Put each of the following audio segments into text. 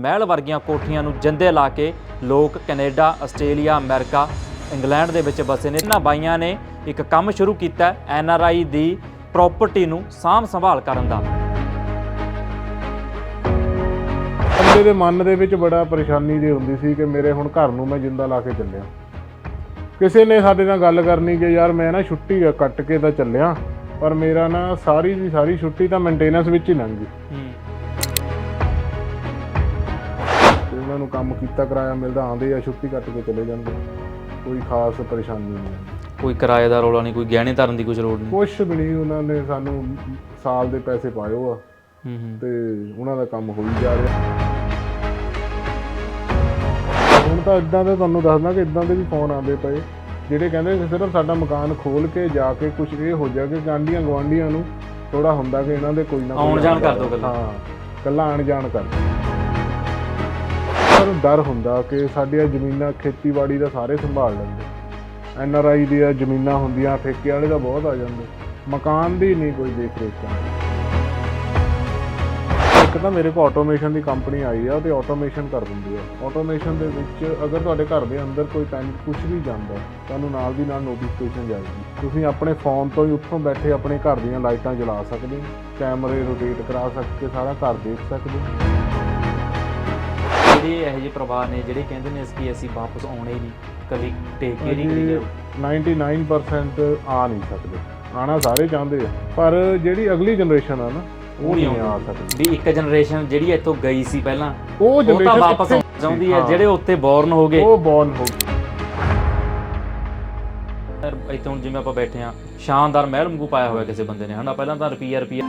ਮਹਿਲ ਵਰਗੀਆਂ ਕੋਠੀਆਂ ਨੂੰ ਜਿੰਦੇ ਲਾ ਕੇ ਲੋਕ ਕੈਨੇਡਾ ਆਸਟ੍ਰੇਲੀਆ ਅਮਰੀਕਾ ਇੰਗਲੈਂਡ ਦੇ ਵਿੱਚ ਵਸੇ ਨੇ। ਇਹਨਾਂ ਬਾਈਆਂ ਨੇ ਇੱਕ ਕੰਮ ਸ਼ੁਰੂ ਕੀਤਾ ਐਨ ਆਰ ਆਈ ਦੀ ਪ੍ਰਾਪਰਟੀ ਨੂੰ ਸਾਂਭ ਸੰਭਾਲ ਕਰਨ ਦਾ। ਬੰਦੇ ਦੇ ਮਨ ਦੇ ਵਿੱਚ ਬੜਾ ਪਰੇਸ਼ਾਨੀ ਜੀ ਹੁੰਦੀ ਸੀ ਕਿ ਮੇਰੇ ਹੁਣ ਘਰ ਨੂੰ ਮੈਂ ਜਿੰਦਾ ਲਾ ਕੇ ਚੱਲਿਆ। ਕਿਸੇ ਨੇ ਸਾਡੇ ਨਾਲ ਗੱਲ ਕਰਨੀ ਕਿ ਯਾਰ ਮੈਂ ਨਾ ਛੁੱਟੀ ਆ ਕੱਟ ਕੇ ਤਾਂ ਚੱਲਿਆ ਪਰ ਮੇਰਾ ਨਾ ਸਾਰੀ ਦੀ ਸਾਰੀ ਛੁੱਟੀ ਤਾਂ ਮੇਨਟੇਨੈਂਸ ਵਿੱਚ ਹੀ ਲੰਘ ਗਈ। ਉਹਨਾਂ ਨੂੰ ਕੰਮ ਕੀਤਾ ਕਰਾਇਆ ਮਿਲਦਾ ਆਉਂਦੇ ਆ ਛੁੱਟੀ ਕੱਟ ਕੇ ਚਲੇ ਜਾਂਦੇ ਕੋਈ ਖਾਸ ਪਰੇਸ਼ਾਨੀ ਨਹੀਂ ਕੋਈ ਕਿਰਾਏ ਦਾ ਰੌਲਾ ਨਹੀਂ ਕੋਈ ਗਹਿਣੇ ਧਰਨ ਦੀ ਕੁਝ ਲੋੜ ਨਹੀਂ? ਕੁਛ ਵੀ ਨਹੀਂ ਉਹਨਾਂ ਨੇ ਸਾਨੂੰ ਸਾਲ ਦੇ ਪੈਸੇ ਪਾਇਓ ਆ। ਹੂੰ ਹੂੰ। ਤੇ ਉਹਨਾਂ ਦਾ ਕੰਮ ਹੋਈ ਜਾ ਰਿਹਾ। ਹੁਣ ਤਾਂ ਇਦਾਂ ਦੇ ਤੁਹਾਨੂੰ ਦੱਸਦਾ ਕਿ ਇਦਾਂ ਦੇ ਵੀ ਫੋਨ ਆਉਂਦੇ ਪਏ ਜਿਹੜੇ ਕਹਿੰਦੇ ਕਿ ਸਿਰਫ ਸਾਡਾ ਮਕਾਨ ਖੋਲ ਕੇ ਜਾ ਕੇ ਕੁਝ ਇਹ ਹੋ ਜਾ ਕਿ ਗਾਂਡੀਆਂ ਗਵਾਂਡੀਆਂ ਨੂੰ ਥੋੜਾ ਹੁੰਦਾ ਕਿ ਇਹਨਾਂ ਦੇ ਕੋਈ ਨਾ ਕੋਈ ਆਉਣ ਜਾਣ ਕਰ ਇਕੱਲਾ। ਹਾਂ। ਕੱਲਾ ਆਣ ਜਾਣ ਕਰ ਦਿਓ। ਪਰ ਡਰ ਹੁੰਦਾ ਕਿ ਸਾਡੀਆਂ ਜ਼ਮੀਨਾਂ ਖੇਤੀਬਾੜੀ ਦਾ ਸਾਰੇ ਸੰਭਾਲ ਲੈਂਦੇ। ਐਨ ਆਰ ਆਈ ਦੀਆਂ ਜ਼ਮੀਨਾਂ ਹੁੰਦੀਆਂ, ਠੇਕੇ ਵਾਲੇ ਦਾ ਬਹੁਤ ਆ ਜਾਂਦੇ। ਮਕਾਨ ਦੀ ਨਹੀਂ ਕੋਈ ਦੇਖ ਰੇਖ ਕਰਦਾ ਇੱਕ ਤਾਂ ਮੇਰੇ ਕੋਲ ਆਟੋਮੇਸ਼ਨ ਦੀ ਕੰਪਨੀ ਆਈ ਆ ਤੇ ਆਟੋਮੇਸ਼ਨ ਕਰ ਦਿੰਦੀ ਆ। ਆਟੋਮੇਸ਼ਨ ਦੇ ਵਿੱਚ ਅਗਰ ਤੁਹਾਡੇ ਘਰ ਦੇ ਅੰਦਰ ਕੋਈ ਪੈਨ ਕੁਝ ਵੀ ਜਾਂਦਾ, ਤੁਹਾਨੂੰ ਨਾਲ ਦੀ ਨਾਲ ਨੋਟੀਫਿਕੇਸ਼ਨ ਜਾਏਗੀ। ਤੁਸੀਂ ਆਪਣੇ ਫੋਨ ਤੋਂ ਹੀ ਉੱਥੋਂ ਬੈਠੇ ਆਪਣੇ ਘਰ ਦੀਆਂ ਲਾਈਟਾਂ ਜਲਾ ਸਕਦੇ ਹੋ, ਕੈਮਰੇ ਰੋਟੇਟ ਕਰਾ ਸਕਦੇ ਸਾਰਾ ਘਰ ਦੇਖ ਸਕਦੇ ਹੋ। ਜਿਹੜੇ ਇਹੋ ਜਿਹੇ ਪਰਿਵਾਰ ਨੇ ਜਿਹੜੇ ਕਹਿੰਦੇ ਨੇ ਕਿ ਅਸੀਂ ਵਾਪਸ ਆਉਣੇ ਹੀ ਨਹੀਂ ਕਦੀ ਟੇਕ ਕੇ ਨਹੀਂ ਕਰੀ ਅਜੇ ਜਾਓ। 99% ਆ ਨਹੀਂ ਸਕਦੇ। ਆਣਾ ਸਾਰੇ ਚਾਹੁੰਦੇ ਆ ਪਰ ਜਿਹੜੀ ਅਗਲੀ ਜਨਰੇਸ਼ਨ ਆ ਨਾ ਉਹ ਨਹੀਂ ਆ ਸਕਦੀ। ਵੀ ਇੱਕ ਜਨਰੇਸ਼ਨ ਜਿਹੜੀ ਇੱਥੋਂ ਗਈ ਸੀ ਪਹਿਲਾਂ ਉਹ ਉਹ ਤਾਂ ਜਨਰੇਸ਼ਨ ਵਾਪਸ ਆਉਣਾ ਚਾਹੁੰਦੀ ਹੈ। ਜਿਹੜੇ ਉੱਥੇ ਬੋਰਨ ਹੋ ਗਏ। ਉਹ ਬੌਰਨ ਹੋ ਗਈ ਇੱਥੇ ਹੁਣ ਜਿਵੇਂ ਆਪਾਂ ਬੈਠੇ ਆ ਸ਼ਾਨਦਾਰ ਮਹਿਲ ਵਾਂਗੂ ਪਾਇਆ ਹੋਇਆ ਕਿਸੇ ਬੰਦੇ ਨੇ ਹਨਾ? ਪਹਿਲਾਂ ਤਾਂ ਰੁਪਈਆ ਰੁਪਈਆ।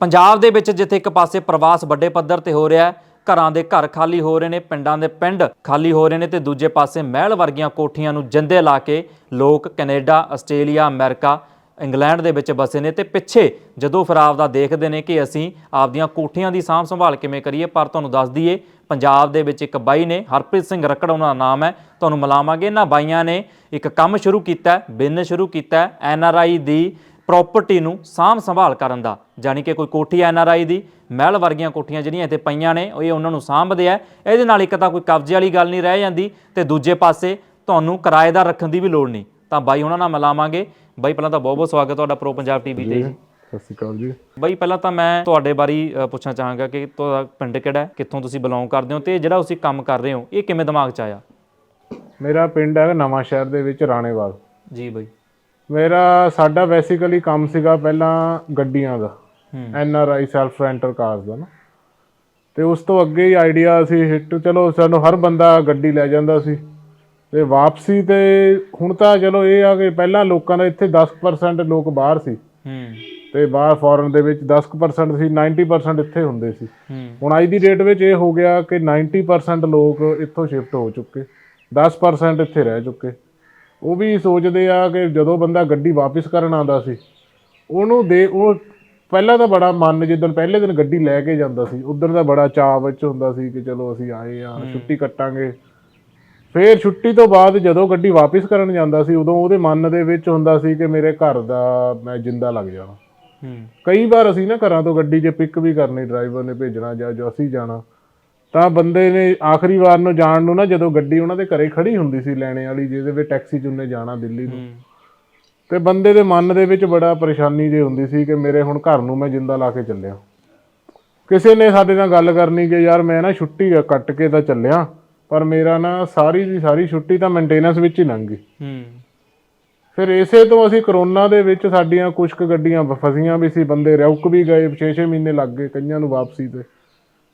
ਪੰਜਾਬ ਦੇ ਵਿੱਚ ਜਿੱਥੇ ਇੱਕ ਪਾਸੇ ਪ੍ਰਵਾਸ ਵੱਡੇ ਪੱਧਰ ਤੇ ਹੋ ਰਿਹਾ ਹੈ, ਘਰਾਂ ਦੇ ਘਰ ਖਾਲੀ ਹੋ ਰਹੇ ਨੇ, ਪਿੰਡਾਂ ਦੇ ਪਿੰਡ ਖਾਲੀ ਹੋ ਰਹੇ ਨੇ ਤੇ ਦੂਜੇ ਪਾਸੇ ਮਹਿਲ ਵਰਗੀਆਂ ਕੋਠੀਆਂ ਨੂੰ ਜਿੰਦੇ ਲਾ ਕੇ ਲੋਕ ਕੈਨੇਡਾ, ਆਸਟ੍ਰੇਲੀਆ, ਅਮਰੀਕਾ, ਇੰਗਲੈਂਡ ਦੇ ਵਿੱਚ ਵਸੇ ਨੇ ਤੇ ਪਿੱਛੇ ਜਦੋਂ ਫਿਰ ਆਪਦਾ ਦੇਖਦੇ ਨੇ ਕਿ ਅਸੀਂ ਆਪਦੀਆਂ ਕੋਠੀਆਂ ਦੀ ਸਾਂਭ ਸੰਭਾਲ ਕਿਵੇਂ ਕਰੀਏ, ਪਰ ਤੁਹਾਨੂੰ ਦੱਸ ਦਈਏ, ਪੰਜਾਬ ਦੇ ਵਿੱਚ ਇੱਕ ਬਾਈ ਨੇ, ਹਰਪ੍ਰੀਤ ਸਿੰਘ ਰੱਕੜ ਉਹਨਾਂ ਦਾ ਨਾਮ ਹੈ, ਤੁਹਾਨੂੰ ਮਿਲਾਵਾਂਗੇ। ਇਹਨਾਂ ਬਾਈਆਂ ਨੇ ਇੱਕ ਕੰਮ ਸ਼ੁਰੂ ਕੀਤਾ ਹੈ ਬਿਜ਼ਨਸ ਸ਼ੁਰੂ ਕੀਤਾ ਹੈ, ਐਨ ਆਰ ਆਈ ਦੀ ਪ੍ਰਾਪਰਟੀ ਨੂੰ ਸਾਂਭ ਸੰਭਾਲ ਕਰਨ ਦਾ ਜਾਨੀ ਕਿ ਕੋਈ ਕੋਠੀ ਐਨ ਆਰ ਆਈ ਦੀ ਮਹਿਲ ਵਰਗੀਆਂ ਕੋਠੀਆਂ ਜਿਹੜੀਆਂ ਇੱਥੇ ਪਈਆਂ ਨੇ ਉਹ ਇਹ ਉਹਨਾਂ ਨੂੰ ਸਾਂਭਦੇ ਆ। ਇਹਦੇ ਨਾਲ ਇੱਕ ਤਾਂ ਕੋਈ ਕਬਜ਼ੇ ਵਾਲੀ ਗੱਲ ਨਹੀਂ ਰਹਿ ਜਾਂਦੀ ਤੇ ਦੂਜੇ ਪਾਸੇ ਤੁਹਾਨੂੰ ਕਿਰਾਏਦਾਰ ਰੱਖਣ ਦੀ ਵੀ ਲੋੜ ਨਹੀਂ। ਤਾਂ ਬਾਈ ਉਹਨਾਂ ਨਾਲ ਮਿਲਾਵਾਂਗੇ। ਬਾਈ ਪਹਿਲਾਂ ਤਾਂ ਬਹੁਤ ਬਹੁਤ ਸਵਾਗਤ ਤੁਹਾਡਾ ਪ੍ਰੋ ਪੰਜਾਬ ਟੀਵੀ ਤੇ ਜੀ ਸਤਿ ਸ਼੍ਰੀ ਅਕਾਲ ਜੀ। ਬਾਈ ਪਹਿਲਾਂ ਤਾਂ ਮੈਂ ਤੁਹਾਡੇ ਬਾਰੇ ਪੁੱਛਣਾ ਚਾਹਾਂਗਾ ਕਿ ਤੁਹਾਡਾ ਪਿੰਡ ਕਿਹੜਾ ਹੈ ਕਿੱਥੋਂ ਤੁਸੀਂ ਬਿਲੋਂਗ ਕਰਦੇ ਹੋ ਤੇ ਜਿਹੜਾ ਤੁਸੀਂ ਕੰਮ ਕਰ ਰਹੇ ਹੋ ਇਹ ਕਿਵੇਂ ਦਿਮਾਗ 'ਚ ਆਇਆ? ਮੇਰਾ ਪਿੰਡ ਹੈ ਨਵਾਂ ਸ਼ਹਿਰ ਦੇ ਵਿੱਚ ਰਾਣੇਵਾਲ। ਜੀ ਬਾਈ। ਮੇਰਾ ਸਾਡਾ ਬੇਸਿਕਲੀ ਕੰਮ ਸੀਗਾ ਪਹਿਲਾਂ ਗੱਡੀਆਂ ਦਾ। N R I self renter cars ਦਾ ਨਾ। ਤੇ ਉਸ ਤੋਂ ਅੱਗੇ ਹੀ ਆਈਡੀਆ ਸੀ ਹਿੱਟ ਚਲੋ ਸਾਨੂੰ ਹਰ ਬੰਦਾ ਗੱਡੀ ਲੈ ਜਾਂਦਾ ਸੀ। ਤੇ ਵਾਪਸੀ ਤੇ ਹੁਣ ਤਾਂ ਚਲੋ ਇਹ ਆ ਕਿ ਪਹਿਲਾਂ ਲੋਕਾਂ ਦਾ ਇੱਥੇ 10% ਲੋਕ ਬਾਹਰ ਸੀ। ਹੂੰ। ਤੇ ਬਾਹਰ ਫੋਰਨ ਦੇ ਵਿੱਚ 10% ਸੀ 90% ਇੱਥੇ ਹੁੰਦੇ ਸੀ। ਹੁਣ ਅੱਜ ਦੀ ਡੇਟ ਵਿੱਚ ਇਹ ਹੋ ਗਿਆ ਕਿ 90% ਲੋਕ ਇੱਥੋਂ ਸ਼ਿਫਟ ਹੋ ਚੁੱਕੇ। 10% ਇੱਥੇ ਰਹਿ ਚੁੱਕੇ। ਉਹ ਵੀ ਸੋਚਦੇ ਆ ਕਿ ਜਦੋਂ ਬੰਦਾ ਗੱਡੀ ਵਾਪਸ ਕਰਨ ਆਉਂਦਾ ਸੀ ਉਹਨੂੰ ਦੇ ਉਹ ਪਹਿਲਾਂ ਤਾਂ ਬੜਾ ਮਨ ਜਿੱਦਣ ਪਹਿਲੇ ਦਿਨ ਗੱਡੀ ਲੈ ਕੇ ਜਾਂਦਾ ਸੀ ਉਦੋਂ ਦਾ ਬੜਾ ਚਾਅ ਵਿੱਚ ਹੁੰਦਾ ਸੀ ਕਿ ਚਲੋ ਅਸੀਂ ਆਏ ਆ ਛੁੱਟੀ ਕੱਟਾਂਗੇ। ਫੇਰ ਛੁੱਟੀ ਤੋਂ ਬਾਅਦ ਜਦੋਂ ਗੱਡੀ ਵਾਪਸ ਕਰਨ ਜਾਂਦਾ ਸੀ ਉਦੋਂ ਉਹਦੇ ਮਨ ਦੇ ਵਿੱਚ ਹੁੰਦਾ ਸੀ ਕਿ ਮੇਰੇ ਘਰ ਦਾ ਮੈਂ ਜਿੰਦਾ ਲੱਗ ਜਾਣਾ ਹੂੰ। ਕਈ ਵਾਰ ਅਸੀਂ ਨਾ ਘਰਾਂ ਤੋਂ ਗੱਡੀ 'ਚ ਪਿਕ ਵੀ ਕਰਨੀ ਡਰਾਈਵਰ ਨੇ ਭੇਜਣਾ ਜਾਂ ਜੋ ਅਸੀਂ ਜਾਣਾ ਤਾਂ ਬੰਦੇ ਨੇ ਆਖਰੀ ਵਾਰ ਨੂੰ ਜਾਣ ਨੂੰ ਨਾ ਜਦੋਂ ਗੱਡੀ ਉਹਨਾਂ ਦੇ ਘਰੇ ਖੜੀ ਹੁੰਦੀ ਸੀ ਲੈਣੇ ਵਾਲੀ ਜਿਹਦੇ ਵਿੱਚ ਟੈਕਸੀ 'ਚ ਉਹਨੇ ਜਾਣਾ ਦਿੱਲੀ ਨੂੰ। ਤੇ ਬੰਦੇ ਦੇ ਮਨ ਦੇ ਵਿੱਚ ਬੜਾ ਪਰੇਸ਼ਾਨੀ ਜੇ ਹੁੰਦੀ ਸੀ ਕਿ ਮੇਰੇ ਹੁਣ ਘਰ ਨੂੰ ਮੈਂ ਜਿੰਦਾ ਲਾ ਕੇ ਚੱਲਿਆ। ਕਿਸੇ ਨੇ ਸਾਡੇ ਨਾਲ ਗੱਲ ਕਰਨੀ ਕਿ ਯਾਰ ਮੈਂ ਨਾ ਛੁੱਟੀ ਕੱਟ ਕੇ ਤਾਂ ਚੱਲਿਆ ਪਰ ਮੇਰਾ ਨਾ ਸਾਰੀ ਦੀ ਸਾਰੀ ਛੁੱਟੀ ਤਾਂ ਮੇਨਟੇਨੈਂਸ ਵਿੱਚ ਹੀ ਲੰਘ ਗਈ। ਹੂੰ। ਫਿਰ ਇਸੇ ਤੋਂ ਅਸੀਂ ਕਰੋਨਾ ਦੇ ਵਿੱਚ ਸਾਡੀਆਂ ਕੁਝ ਕੁ ਗੱਡੀਆਂ ਫਸੀਆਂ ਵੀ ਸੀ ਬੰਦੇ ਰੁਕ ਵੀ ਗਏ 6-6 ਮਹੀਨੇ ਲੱਗ ਗਏ ਕਈਆਂ ਨੂੰ ਵਾਪਸੀ ਤੇ।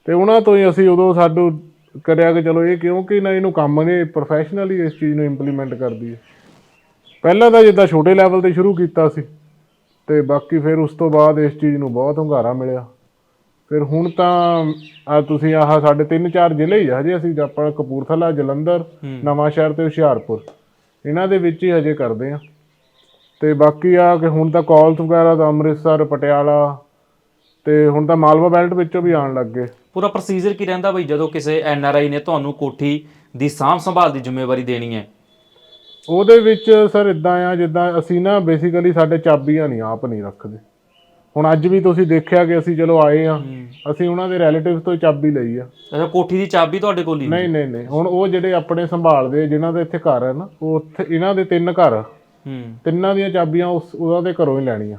ਤੇ ਉਹਨਾਂ ਤੋਂ ਹੀ ਅਸੀਂ ਉਦੋਂ ਸਾਡੂ ਕਰਿਆ ਕਿ ਚਲੋ ਇਹ ਕਿਉਂਕਿ ਨਾ ਇਹਨੂੰ ਕੰਮ ਨੇ ਪ੍ਰੋਫੈਸ਼ਨਲੀ ਇਸ ਚੀਜ਼ ਨੂੰ ਇੰਪਲੀਮੈਂਟ ਕਰਦੀ ਹੈ। ਪਹਿਲਾਂ ਤਾਂ ਜਿੱਦਾਂ ਛੋਟੇ ਲੈਵਲ ਤੇ ਸ਼ੁਰੂ ਕੀਤਾ ਸੀ ਤੇ ਬਾਕੀ ਫਿਰ ਉਸ ਤੋਂ ਬਾਅਦ ਇਸ ਚੀਜ਼ ਨੂੰ ਬਹੁਤ ਹੁੰਗਾਰਾ ਮਿਲਿਆ। ਫਿਰ ਹੁਣ ਤਾਂ ਆ ਤੁਸੀਂ ਆਹ ਸਾਡੇ ਤਿੰਨ ਚਾਰ ਜ਼ਿਲ੍ਹੇ ਹੀ ਆ ਹਜੇ ਅਸੀਂ ਆਪਾਂ ਕਪੂਰਥਲਾ ਜਲੰਧਰ। ਨਵਾਂ ਸ਼ਹਿਰ ਤੇ ਹੁਸ਼ਿਆਰਪੁਰ। ਇਹਨਾਂ ਦੇ ਵਿੱਚ ਹੀ ਹਜੇ ਕਰਦੇ ਆ ਤੇ ਬਾਕੀ ਆ ਕਿ ਹੁਣ ਤਾਂ ਕਾਲਸ ਵਗੈਰਾ ਤਾਂ ਅੰਮ੍ਰਿਤਸਰ ਪਟਿਆਲਾ ਤੇ ਹੁਣ ਤਾਂ ਮਾਲਵਾ ਬੈਲਟ ਵਿੱਚੋਂ ਵੀ ਆਉਣ ਲੱਗ ਗਏ। ਪੂਰਾ ਪ੍ਰੋਸੀਜਰ ਕੀ ਰਹਿੰਦਾ ਬਈ? ਜਦੋਂ ਕਿਸੇ ਐਨ ਆਰ ਆਈ ਨੇ ਤੁਹਾਨੂੰ ਕੋਠੀ ਦੀ ਸਾਂਭ ਸੰਭਾਲ ਦੀ ਜ਼ਿੰਮੇਵਾਰੀ ਦੇਣੀ ਹੈ। ਉਹਦੇ ਵਿੱਚ ਸਰ ਇਦਾਂ ਆ ਜਿੱਦਾਂ ਅਸੀਂ ਨਾ ਬੇਸਿਕਲੀ ਸਾਡੇ ਚਾਬੀਆਂ ਨਹੀਂ ਆਪ ਨਹੀਂ ਰੱਖਦੇ। ਹੁਣ ਅੱਜ ਵੀ ਤੁਸੀਂ ਦੇਖਿਆ ਕਿ ਅਸੀਂ ਚਲੋ ਆਏ ਆ ਅਸੀਂ ਉਹਨਾਂ ਦੇ ਰਿਲੇਟਿਵਸ ਤੋਂ ਚਾਬੀ ਲਈ ਆ। ਅੱਛਾ ਕੋਠੀ ਦੀ ਚਾਬੀ ਤੁਹਾਡੇ ਕੋਲ ਹੀ ਨਹੀਂ ਨਹੀਂ ਨਹੀਂ। ਹੁਣ ਉਹ ਜਿਹੜੇ ਆਪਣੇ ਸੰਭਾਲਦੇ ਜਿਨ੍ਹਾਂ ਦੇ ਇੱਥੇ ਘਰ ਹੈ ਨਾ ਉਹ ਉੱਥੇ ਇਹਨਾਂ ਦੇ ਤਿੰਨ ਘਰ ਆ। ਹੂੰ। ਤਿੰਨਾਂ ਦੀਆਂ ਚਾਬੀਆਂ ਉਸ ਉਹਦਾ ਦੇ ਘਰੋਂ ਹੀ ਲੈਣੀਆਂ।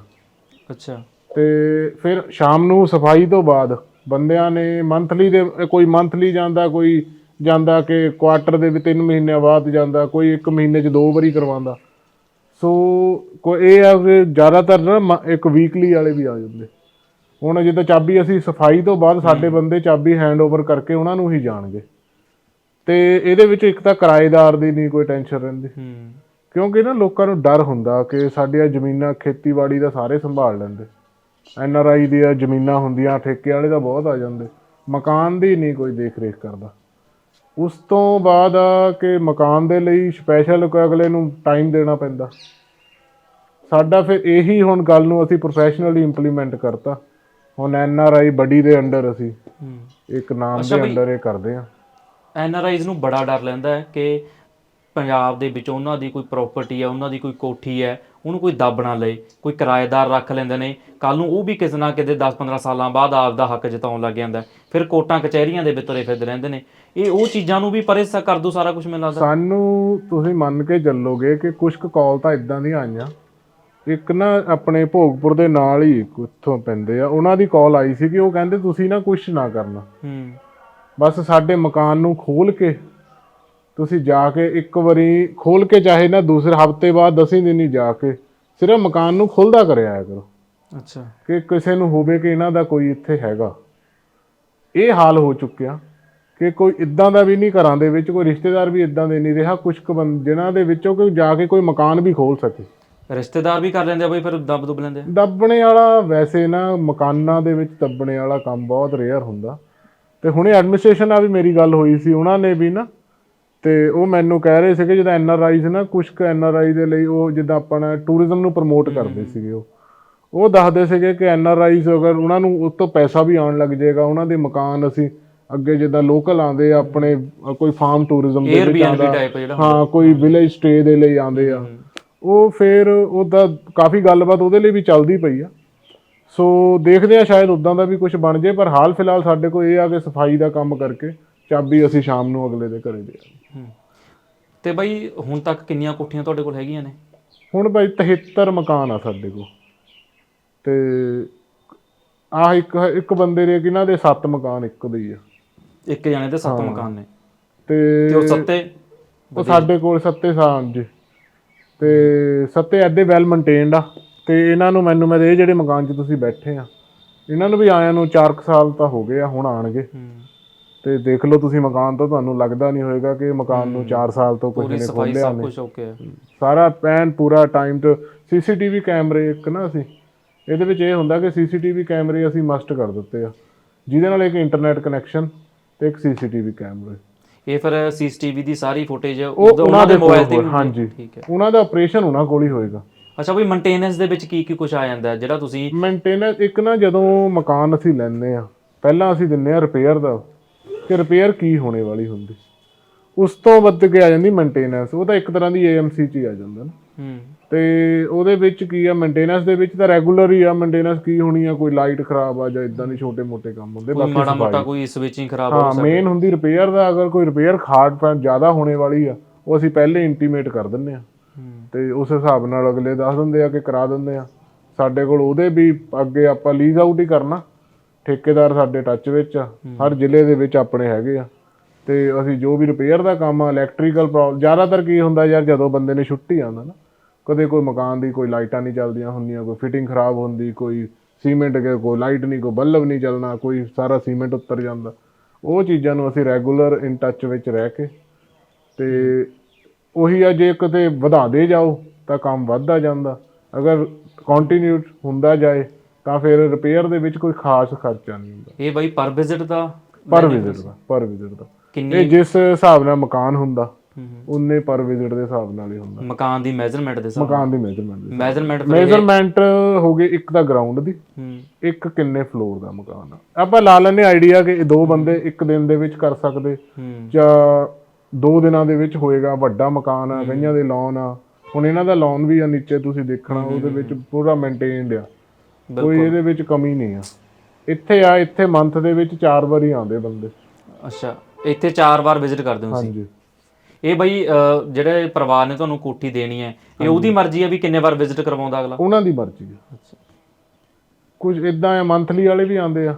ਅੱਛਾ। ਤੇ ਫਿਰ ਸ਼ਾਮ ਨੂੰ ਸਫ਼ਾਈ ਤੋਂ ਬਾਅਦ ਬੰਦਿਆਂ ਨੇ ਮੰਥਲੀ ਦੇ ਕੋਈ ਮੰਥਲੀ ਜਾਂਦਾ ਕੋਈ ਜਾਂਦਾ ਕਿ ਕੁਆਟਰ ਦੇ ਵੀ 3 ਮਹੀਨਿਆਂ ਬਾਅਦ ਜਾਂਦਾ ਕੋਈ 1 ਮਹੀਨੇ 'ਚ ਦੋ ਵਾਰੀ ਕਰਵਾਉਂਦਾ। ਸੋ ਕੋਈ ਇਹ ਆ ਕਿ ਜ਼ਿਆਦਾਤਰ ਨਾ ਇੱਕ ਵੀਕਲੀ ਵਾਲੇ ਵੀ ਆ ਜਾਂਦੇ। ਹੁਣ ਜਿੱਦਾਂ ਚਾਬੀ ਅਸੀਂ ਸਫ਼ਾਈ ਤੋਂ ਬਾਅਦ ਸਾਡੇ ਬੰਦੇ ਚਾਬੀ ਹੈਂਡਓਵਰ ਕਰਕੇ ਉਹਨਾਂ ਨੂੰ ਹੀ ਜਾਣਗੇ। ਤੇ ਇਹਦੇ ਵਿੱਚ ਇੱਕ ਤਾਂ ਕਿਰਾਏਦਾਰ ਦੀ ਨਹੀਂ ਕੋਈ ਟੈਨਸ਼ਨ ਰਹਿੰਦੀ। ਹੂੰ। ਕਿਉਂਕਿ ਨਾ ਲੋਕਾਂ ਨੂੰ ਡਰ ਹੁੰਦਾ ਕਿ ਸਾਡੀਆਂ ਜ਼ਮੀਨਾਂ ਖੇਤੀਬਾੜੀ ਦਾ ਸਾਰੇ ਸੰਭਾਲ ਲੈਂਦੇ। ਐਨ ਆਰ ਆਈ ਦੀਆਂ ਜ਼ਮੀਨਾਂ ਹੁੰਦੀਆਂ ਠੇਕੇ ਵਾਲੇ ਤਾਂ ਬਹੁਤ ਆ ਜਾਂਦੇ। ਮਕਾਨ ਦੀ ਨਹੀਂ ਕੋਈ ਦੇਖ ਰੇਖ ਕਰਦਾ। ਉਸ ਤੋਂ ਬਾਅਦ ਕਿ ਮਕਾਨ ਦੇ ਲਈ ਸਪੈਸ਼ਲ ਅਗਲੇ ਨੂੰ ਟਾਈਮ ਦੇਣਾ ਪੈਂਦਾ। ਸਾਡਾ ਫਿਰ ਇਹੀ ਹੁਣ ਗੱਲ ਨੂੰ ਅਸੀਂ ਪ੍ਰੋਫੈਸ਼ਨਲੀ ਇੰਪਲੀਮੈਂਟ ਕਰਤਾ। ਹੁਣ ਐਨ ਆਰ ਆਈ ਬਡੀ ਦੇ ਅੰਡਰ ਅਸੀਂ। ਇੱਕ ਨਾਮ ਦੇ ਅੰਡਰ ਇਹ ਕਰਦੇ ਆ। ਐਨ ਆਰ ਆਈਜ਼ ਨੂੰ ਬੜਾ ਡਰ ਲੈਂਦਾ ਹੈ ਕਿ ਪੰਜਾਬ ਦੇ ਵਿੱਚ ਉਹਨਾਂ ਦੀ ਕੋਈ ਪ੍ਰਾਪਰਟੀ ਹੈ ਉਹਨਾਂ ਦੀ ਕੋਈ ਕੋਠੀ ਹੈ ਉਹਨੂੰ ਕੋਈ ਦੱਬ ਨਾ ਲਏ ਕੋਈ ਕਿਰਾਏਦਾਰ ਰੱਖ ਲੈਂਦੇ ਨੇ। ਕੱਲ ਨੂੰ ਉਹ ਵੀ ਕਿਸੇ ਨਾ ਕਿਤੇ 10-15 ਸਾਲਾਂ ਬਾਅਦ ਆਪ ਦਾ ਹੱਕ ਜਤਾਉਣ ਲੱਗ ਜਾਂਦਾ। ਫਿਰ ਕੋਰਟਾਂ ਕਚਹਿਰੀਆਂ ਦੇ ਵਿੱਚ ਤੁਰੇ ਫਿਰਦੇ ਰਹਿੰਦੇ ਨੇ। ਇਹ ਉਹ ਚੀਜ਼ਾਂ ਨੂੰ ਵੀ ਪਰੇ ਕਰ ਦੋ ਸਾਰਾ ਕੁਝ ਮੈਨੂੰ ਲੱਗਦਾ। ਸਾਨੂੰ ਤੁਸੀਂ ਮੰਨ ਕੇ ਚੱਲੋਗੇ ਕਿ ਕੁਝ ਕਾਲ ਤਾਂ ਇਦਾਂ ਦੀਆਂ ਆਈਆਂ। ਇੱਕ ਨਾ ਆਪਣੇ ਭੋਗਪੁਰ ਦੇ ਨਾਲ ਹੀ ਉੱਥੋਂ ਪੈਂਦੇ ਆ। ਉਹਨਾਂ ਦੀ ਕਾਲ ਆਈ ਸੀ ਕਿ ਉਹ ਕਹਿੰਦੇ ਤੁਸੀਂ ਨਾ ਕੁਝ ਨਾ ਕਰਨਾ। ਹੂੰ। ਬਸ ਸਾਡੇ ਮਕਾਨ ਨੂੰ ਖੋਲ ਕੇ ਤੁਸੀਂ ਜਾ ਕੇ ਇੱਕ ਵਾਰੀ ਖੋਲ ਕੇ ਚਾਹੇ ਨਾ ਦੂਸਰੇ ਹਫ਼ਤੇ ਬਾਅਦ 10 ਦਿਨ ਹੀ ਜਾ ਕੇ ਸਿਰਫ ਮਕਾਨ ਨੂੰ ਖੁੱਲਦਾ ਕਰਿਆ ਆਇਆ ਕਰੋ। ਅੱਛਾ। ਕਿ ਕਿਸੇ ਨੂੰ ਹੋਵੇ ਕਿ ਇਹਨਾਂ ਦਾ ਕੋਈ ਇੱਥੇ ਹੈਗਾ। ਇਹ ਹਾਲ ਹੋ ਚੁੱਕਿਆ ਕਿ ਕੋਈ ਇਦਾਂ ਦਾ ਵੀ ਨਹੀਂ ਘਰਾਂ ਦੇ ਵਿੱਚ ਕੋਈ ਰਿਸ਼ਤੇਦਾਰ ਵੀ ਇਦਾਂ ਦੇ ਨਹੀਂ ਰਿਹਾ ਕੁਝ ਕੁ ਬੰਦ ਜਿਨ੍ਹਾਂ ਦੇ ਵਿੱਚੋਂ ਕੋਈ ਜਾ ਕੇ ਕੋਈ ਮਕਾਨ ਵੀ ਖੋਲ ਸਕੇ। ਰਿਸ਼ਤੇਦਾਰ ਵੀ ਕਰ ਲੈਂਦੇ ਆ ਬਈ ਫਿਰ ਦੱਬ ਦੁੱਬ ਲੈਂਦੇ ਆ? ਦੱਬਣੇ ਵਾਲਾ ਵੈਸੇ ਨਾ ਮਕਾਨਾਂ ਦੇ ਵਿੱਚ ਦੱਬਣੇ ਵਾਲਾ ਕੰਮ ਬਹੁਤ ਰੇਅਰ ਹੁੰਦਾ। ਤੇ ਹੁਣੇ ਐਡਮਿਨਿਸਟ੍ਰੇਸ਼ਨ ਨਾਲ ਵੀ ਮੇਰੀ ਗੱਲ ਹੋਈ ਸੀ ਉਹਨਾਂ ਨੇ ਵੀ ਨਾ ਤੇ ਉਹ ਮੈਨੂੰ ਕਹਿ ਰਹੇ ਸੀਗੇ ਜਦੋਂ ਐਨ ਆਰ ਆਈਜ਼ ਨਾ ਕੁਝ ਕੁ ਐਨ ਆਰ ਆਈ ਦੇ ਲਈ ਉਹ ਜਿੱਦਾਂ ਆਪਣਾ ਟੂਰਿਜ਼ਮ ਨੂੰ ਪ੍ਰਮੋਟ ਕਰਦੇ ਸੀਗੇ ਉਹ। ਉਹ ਦੱਸਦੇ ਸੀਗੇ ਕਿ ਐਨ ਆਰ ਆਈਜ਼ ਅਗਰ ਉਹਨਾਂ ਨੂੰ ਉਸ ਤੋਂ ਪੈਸਾ ਵੀ ਆਉਣ ਲੱਗ ਜਾਏਗਾ ਉਹਨਾਂ ਦੇ ਮਕਾਨ ਅਸੀਂ ਅੱਗੇ ਜਿੱਦਾਂ ਲੋਕਲ ਆਉਂਦੇ ਆ ਆਪਣੇ ਕੋਈ ਫਾਰਮ ਟੂਰਿਜ਼ਮ ਦੇ ਵਿੱਚ Airbnb ਆਉਂਦਾ ਹਾਂ ਕੋਈ ਵਿਲੇਜ ਸਟੇ ਦੇ ਲਈ ਆਉਂਦੇ ਆ। ਉਹ ਫਿਰ ਉਹਦਾ ਕਾਫੀ ਗੱਲਬਾਤ ਉਹਦੇ ਲਈ ਵੀ ਚੱਲਦੀ ਪਈ ਆ। ਸੋ ਦੇਖਦੇ ਆ ਸ਼ਾਇਦ ਉਦਾਂ ਦਾ ਵੀ ਕੁਝ ਬਣ ਜੇ ਪਰ ਹਾਲ ਫਿਲਹਾਲ ਸਾਡੇ ਕੋਲ ਇਹ ਆ ਕਿ ਸਫ਼ਾਈ ਦਾ ਕੰਮ ਕਰਕੇ ਚਾਬੀ ਅਸੀਂ ਸ਼ਾਮ ਨੂੰ ਅਗਲੇ ਦੇ ਘਰੇ ਦੇ। ਹੂੰ। ਤੇ ਬਈ ਹੁਣ ਤੱਕ ਕਿੰਨੀਆਂ ਕੋਠੀਆਂ ਤੁਹਾਡੇ ਕੋਲ ਹੈਗੀਆਂ ਨੇ? ਹੁਣ ਭਾਈ 73 ਮਕਾਨ ਆ ਸਾਡੇ ਕੋਲ। ਤੇ ਆਹ ਇੱਕ ਇੱਕ ਬੰਦੇ ਦੇ ਕਿਨਾਂ ਦੇ 7 ਮਕਾਨ ਇੱਕ ਦੇ ਹੀ ਆ। ਇੱਕ ਜਣੇ ਦੇ ਸੱਤ ਮਕਾਨ ਨੇ। ਤੇ ਤੇ ਉਹ ਸੱਤੇ? ਉਹ ਸਾਡੇ ਕੋਲ ਸੱਤੇ ਜੀ ਤੇ ਸੱਤੇ ਐਡੇ ਵੈਲ ਮੇਨਟੇਨਡ ਆ। ਤੇ ਇਹਨਾਂ ਨੂੰ ਮੈਨੂੰ ਮੈਂ ਇਹ ਜਿਹੜੇ ਮਕਾਨ 'ਚ ਤੁਸੀਂ ਬੈਠੇ ਆ ਇਹਨਾਂ ਨੂੰ ਵੀ ਆਇਆਂ ਨੂੰ 4 ਸਾਲ ਤਾਂ ਹੋ ਗਏ ਆ ਹੁਣ ਆਣਗੇ ਹੂੰ। ਤੇ ਦੇਖ ਲਓ ਤੁਸੀਂ ਮਕਾਨ ਤੋਂ ਤੁਹਾਨੂੰ ਲੱਗਦਾ ਨਹੀਂ ਹੋਏਗਾ ਕਿ ਮਕਾਨ ਨੂੰ 4 ਸਾਲ ਤੋਂ ਕੁਝ ਪੂਰੀ ਨੇ ਸਫ਼ਾਈ ਖੋਲਿਆ ਸਭ ਕੁਝ ਓਕੇ ਹੈ। ਸਾਰਾ ਪੈਨ ਪੂਰਾ ਟਾਈਮ ਤੇ ਸੀਸੀਟੀਵੀ ਕੈਮਰੇ ਇੱਕ ਨਾ ਅਸੀਂ ਇਹਦੇ ਵਿੱਚ ਇਹ ਹੁੰਦਾ ਕਿ ਸੀਸੀਟੀਵੀ ਕੈਮਰੇ ਅਸੀਂ ਮਸਟ ਕਰ ਦਿੱਤੇ ਆ। ਜਿਹਦੇ ਨਾਲ ਇੱਕ ਇੰਟਰਨੈਟ ਕਨੈਕਸ਼ਨ ਤੇ ਇੱਕ ਸੀਸੀਟੀਵੀ ਕੈਮਰੇ। ਇਹ ਫਿਰ ਸੀਸੀਟੀਵੀ ਦੀ ਸਾਰੀ ਫੁਟੇਜ ਉਹ ਉਹਨਾਂ ਦੇ ਮੋਬਾਈਲ ਕੋਲ ਤੇ ਵੀ ਹਾਂਜੀ। ਠੀਕ ਹੈ। ਉਹਨਾਂ ਦਾ ਆਪਰੇਸ਼ਨ ਉਹਨਾਂ ਕੋਲ ਹੀ ਹੋਏਗਾ। ਅੱਛਾ ਬਈ ਮੇਨਟੇਨੈਂਸ ਦੇ ਵਿੱਚ ਕੀ ਕੀ ਕੁਝ ਆ ਜਾਂਦਾ ਹੈ? ਜਿਹੜਾ ਤੁਸੀਂ ਮੇਨਟੇਨੈਂਸ ਇੱਕ ਨਾ ਜਦੋਂ ਮਕਾਨ ਅਸੀਂ ਲੈਂਦੇ ਆ ਪਹਿਲਾਂ ਅਸੀਂ ਦਿੰਨੇ ਆ ਰਿਪੇਅਰ ਦਾ। ਕਿ ਰਿਪੇਅਰ ਕੀ ਹੋਣੇ ਵਾਲੀ ਹੁੰਦੀ। ਉਸ ਤੋਂ ਵੱਧ ਕੇ ਆ ਜਾਂਦੀ ਮੇਨਟੇਨੈਂਸ ਉਹ ਤਾਂ ਇੱਕ ਤਰ੍ਹਾਂ ਦੀ ਏਐਮਸੀ ਚ ਹੀ ਆ ਜਾਂਦਾ ਨਾ। ਹੂੰ। ਤੇ ਉਹਦੇ ਵਿੱਚ ਕੀ ਆ ਮੇਨਟੇਨੈਂਸ ਦੇ ਵਿੱਚ ਤਾਂ ਰੈਗੂਲਰ ਹੀ ਆ ਮੇਨਟੇਨੈਂਸ ਕੀ ਹੋਣੀ ਆ ਕੋਈ ਲਾਈਟ ਖਰਾਬ ਆ ਜਾਂ ਇਦਾਂ ਦੇ ਛੋਟੇ ਮੋਟੇ ਕੰਮ ਹੁੰਦੇ ਕੋਈ ਬਾਕੀ ਮਾੜਾ ਮੋਟਾ ਕੋਈ ਸਵਿਚਿੰਗ ਖਰਾਬ ਹੋ ਹਾਂ ਮੇਨ ਹੁੰਦੀ ਰਿਪੇਅਰ ਦਾ ਅਗਰ ਕੋਈ ਰਿਪੇਅਰ ਖਾਟ ਪਰ ਜ਼ਿਆਦਾ ਹੋਣੇ ਵਾਲੀ ਆ ਉਹ ਅਸੀਂ ਪਹਿਲੇ ਇੰਟੀਮੇਟ ਕਰ ਦਿੰਨੇ ਆ। ਹੂੰ। ਤੇ ਉਸ ਹਿਸਾਬ ਨਾਲ ਅਗਲੇ ਦੱਸ ਦਿੰਦੇ ਆ ਕਿ ਕਰਾ ਦਿੰਦੇ ਆ। ਸਾਡੇ ਕੋਲ ਉਹਦੇ ਵੀ ਅੱਗੇ ਆਪਾਂ ਲੀਜ਼ ਆਊਟ ਹੀ ਕਰਨਾ। ਠੇਕੇਦਾਰ ਸਾਡੇ ਟੱਚ ਵਿੱਚ ਆ ਹਰ ਜ਼ਿਲ੍ਹੇ ਦੇ ਵਿੱਚ ਆਪਣੇ ਹੈਗੇ ਆ। ਤੇ ਅਸੀਂ ਜੋ ਵੀ ਰਿਪੇਅਰ ਦਾ ਕੰਮ ਆ ਇਲੈਕਟ੍ਰੀਕਲ ਪ੍ਰੋਬਲਮ ਜ਼ਿਆਦਾਤਰ ਕੀ ਹੁੰਦਾ ਯਾਰ ਜਦੋਂ ਬੰਦੇ ਨੇ ਛੁੱਟੀ ਆਉਂਦਾ ਨਾ ਕਦੇ ਕੋਈ ਮਕਾਨ ਦੀ ਕੋਈ ਲਾਈਟਾਂ ਨਹੀਂ ਚੱਲਦੀਆਂ ਹੁੰਦੀਆਂ ਕੋਈ ਫਿਟਿੰਗ ਖਰਾਬ ਹੁੰਦੀ ਕੋਈ ਸੀਮੈਂਟ ਕੇ ਕੋਈ ਲਾਈਟ ਨਹੀਂ ਕੋਈ ਬੱਲਬ ਨਹੀਂ ਚੱਲਣਾ ਕੋਈ ਸਾਰਾ ਸੀਮੈਂਟ ਉੱਤਰ ਜਾਂਦਾ। ਉਹ ਚੀਜ਼ਾਂ ਨੂੰ ਅਸੀਂ ਰੈਗੂਲਰ ਇਨ ਟੱਚ ਵਿੱਚ ਰਹਿ ਕੇ ਤੇ ਉਹੀ ਆ ਜੇ ਕਿਤੇ ਵਧਾਦੇ ਜਾਓ ਤਾਂ ਕੰਮ ਵੱਧਦਾ ਜਾਂਦਾ। ਅਗਰ ਕੰਟੀਨਿਊ ਹੁੰਦਾ ਜਾਏ ਤਾਂ ਫਿਰ ਰਿਪੇਅਰ ਦੇ ਵਿੱਚ ਕੋਈ ਖਾਸ ਖਰਚਾ ਨਹੀਂ ਹੁੰਦਾ। ਇਹ ਬਈ ਪਰ ਵਿਜ਼ਿਟ ਦਾ ਪਰ ਵਿਜ਼ਿਟ ਦਾ ਪਰ ਵਿਜ਼ਿਟ ਦਾ। ਕਿੰਨੀ ਇਹ ਜਿਸ ਹਿਸਾਬ ਨਾਲ ਮਕਾਨ ਹੁੰਦਾ ਉਨੇ ਪਰ ਵਿਜ਼ਿਟ ਦੇ ਹਿਸਾਬ ਨਾਲ ਹੀ ਹੁੰਦਾ। ਮਕਾਨ ਦੀ ਮੈਜ਼ਰਮੈਂਟ ਦੇ ਹਿਸਾਬ ਮਕਾਨ ਦੀ ਮੇਜਰਮੈਂਟ ਦੀ ਮੈਜ਼ਰਮੈਂਟ ਮੇਜਰਮੈਂਟ ਹੋ ਗਏ ਇੱਕ ਤਾਂ ਗਰਾਊਂਡ ਦੀ ਇੱਕ ਕਿੰਨੇ ਫਲੋਰ ਦਾ ਮਕਾਨ। ਆ ਆਪਾਂ ਲਾ ਲੈਨੇ ਆਈਡੀਆ ਕਿ ਇਹ ਦੋ ਬੰਦੇ ਇੱਕ ਦਿਨ ਦੇ ਵਿੱਚ ਕਰ ਸਕਦੇ ਜਾਂ ਦੋ ਦਿਨਾਂ ਦੇ ਵਿੱਚ ਹੋਏਗਾ ਵੱਡਾ ਮਕਾਨ ਆ ਕਈਆਂ ਦੇ ਲੋਨ ਆ। ਹੁਣ ਇਹਨਾਂ ਦਾ ਲੋਨ ਵੀ ਆ ਨੀਚੇ ਤੁਸੀਂ ਦੇਖਣਾ ਉਹਦੇ ਵਿੱਚ ਪੂਰਾ ਮੇਨਟੇਨਡ ਆ। ਕੋਈ ਇਹਦੇ ਵਿੱਚ ਕਮੀ ਨਹੀਂ ਆ। ਇੱਥੇ ਆ ਇੱਥੇ ਮੰਥ ਦੇ ਵਿੱਚ ਚਾਰ ਵਾਰੀ ਆਉਂਦੇ ਬੰਦੇ। ਅੱਛਾ ਇੱਥੇ ਚਾਰ ਵਾਰ ਵਿਜ਼ਿਟ ਕਰਦੇ ਹੋ ਤੁਸੀਂ? ਹਾਂਜੀ। ਇਹ ਬਈ ਅਹ, ਜਿਹੜੇ ਪਰਿਵਾਰ ਨੇ ਤੁਹਾਨੂੰ ਕੋਠੀ ਦੇਣੀ ਹੈ ਇਹ ਉਹਦੀ ਮਰਜ਼ੀ ਹੈ ਵੀ ਕਿੰਨੇ ਵਾਰ ਵਿਜ਼ਿਟ ਕਰਵਾਉਂਦਾ ਅਗਲਾ? ਉਹਨਾਂ ਦੀ ਮਰਜ਼ੀ ਆ ਕੁਝ ਇਦਾਂ ਆ ਮੰਥਲੀ ਵਾਲੇ ਵੀ ਆਉਂਦੇ ਆ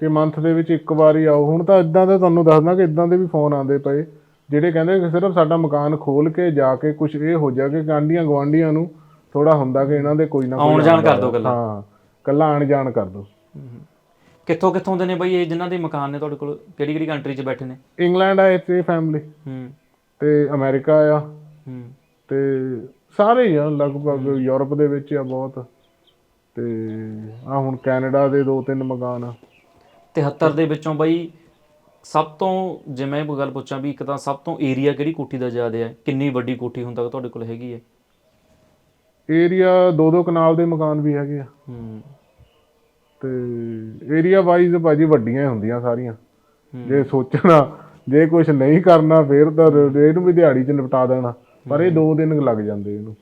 ਕਿ ਮੰਥ ਦੇ ਵਿੱਚ ਇੱਕ ਵਾਰੀ ਆਓ। ਹੁਣ ਤਾਂ ਇਦਾਂ ਦਾ ਤੁਹਾਨੂੰ ਦੱਸਦਾ ਕਿ ਇਦਾਂ ਦੇ ਵੀ ਫੋਨ ਆਉਂਦੇ ਪਏ ਜਿਹੜੇ ਕਹਿੰਦੇ ਕਿ ਸਿਰਫ ਸਾਡਾ ਮਕਾਨ ਖੋਲ ਕੇ ਜਾ ਕੇ ਕੁਝ ਇਹ ਹੋ ਜਾ ਕਿ ਗਾਂਡੀਆਂ ਗਵਾਂਡੀਆਂ ਨੂੰ ਥੋੜਾ ਹੁੰਦਾ ਕਿ ਇਹਨਾਂ ਦੇ ਕੋਈ ਨਾ ਕੋਈ ਆਉਣ ਜਾਣ ਕਰ ਦਿਓ ਇਕੱਲਾ। ਹਾਂ। ਕੱਲਾ ਆਣ ਜਾਣ ਕਰ ਦੋ। ਕਿੱਥੋਂ ਕਿੱਥੋਂ ਦੇ ਨੇ ਬਈ ਇਹ ਜਿਨ੍ਹਾਂ ਦੇ ਮਕਾਨ ਨੇ ਤੁਹਾਡੇ ਕੋਲ? ਕਿਹੜੀ ਕਿਹੜੀ ਕੰਟਰੀ 'ਚ ਬੈਠੇ ਨੇ? ਇੰਗਲੈਂਡ ਆ ਇੱਥੇ ਫੈਮਿਲੀ ਹੂੰ। ਤੇ ਅਮਰੀਕਾ ਆ ਹੂੰ। ਤੇ ਸਾਰੇ ਹੀ ਆ ਲਗਭਗ ਯੂਰਪ ਦੇ ਵਿੱਚ ਆ ਬਹੁਤ। ਤੇ ਆ ਹੁਣ ਕੈਨੇਡਾ ਦੇ ਦੋ ਤਿੰਨ ਮਕਾਨ ਆ। 73 ਦੇ ਵਿੱਚੋਂ ਬਈ ਸਭ ਤੋਂ ਜੇ ਮੈਂ ਗੱਲ ਪੁੱਛਾਂ ਵੀ ਇੱਕ ਤਾਂ ਸਭ ਤੋਂ ਏਰੀਆ ਕਿਹੜੀ ਕੋਠੀ ਦਾ ਜ਼ਿਆਦਾ ਹੈ? ਕਿੰਨੀ ਵੱਡੀ ਕੋਠੀ ਹੁਣ ਤੱਕ ਤੁਹਾਡੇ ਕੋਲ ਹੈਗੀ ਹੈ? ਏਰੀਆ ਦੋ ਦੋ ਕਨਾਲ ਦੇ ਮਕਾਨ ਵੀ ਹੈਗੇ ਆ। ਹੂੰ। ਤੇ ਏਰੀਆ ਵਾਈਜ਼ ਭਾਜੀ ਵੱਡੀਆਂ ਹੀ ਹੁੰਦੀਆਂ ਸਾਰੀਆਂ। ਜੇ ਸੋਚਣਾ ਜੇ ਕੁਝ ਨਹੀਂ ਕਰਨਾ ਫੇਰ ਤਾਂ ਇਹਨੂੰ ਵੀ ਦਿਹਾੜੀ 'ਚ ਨਿਪਟਾ ਦੇਣਾ। ਪਰ ਇਹ ਦੋ ਦਿਨ ਲੱਗ ਜਾਂਦੇ ਇਹਨੂੰ।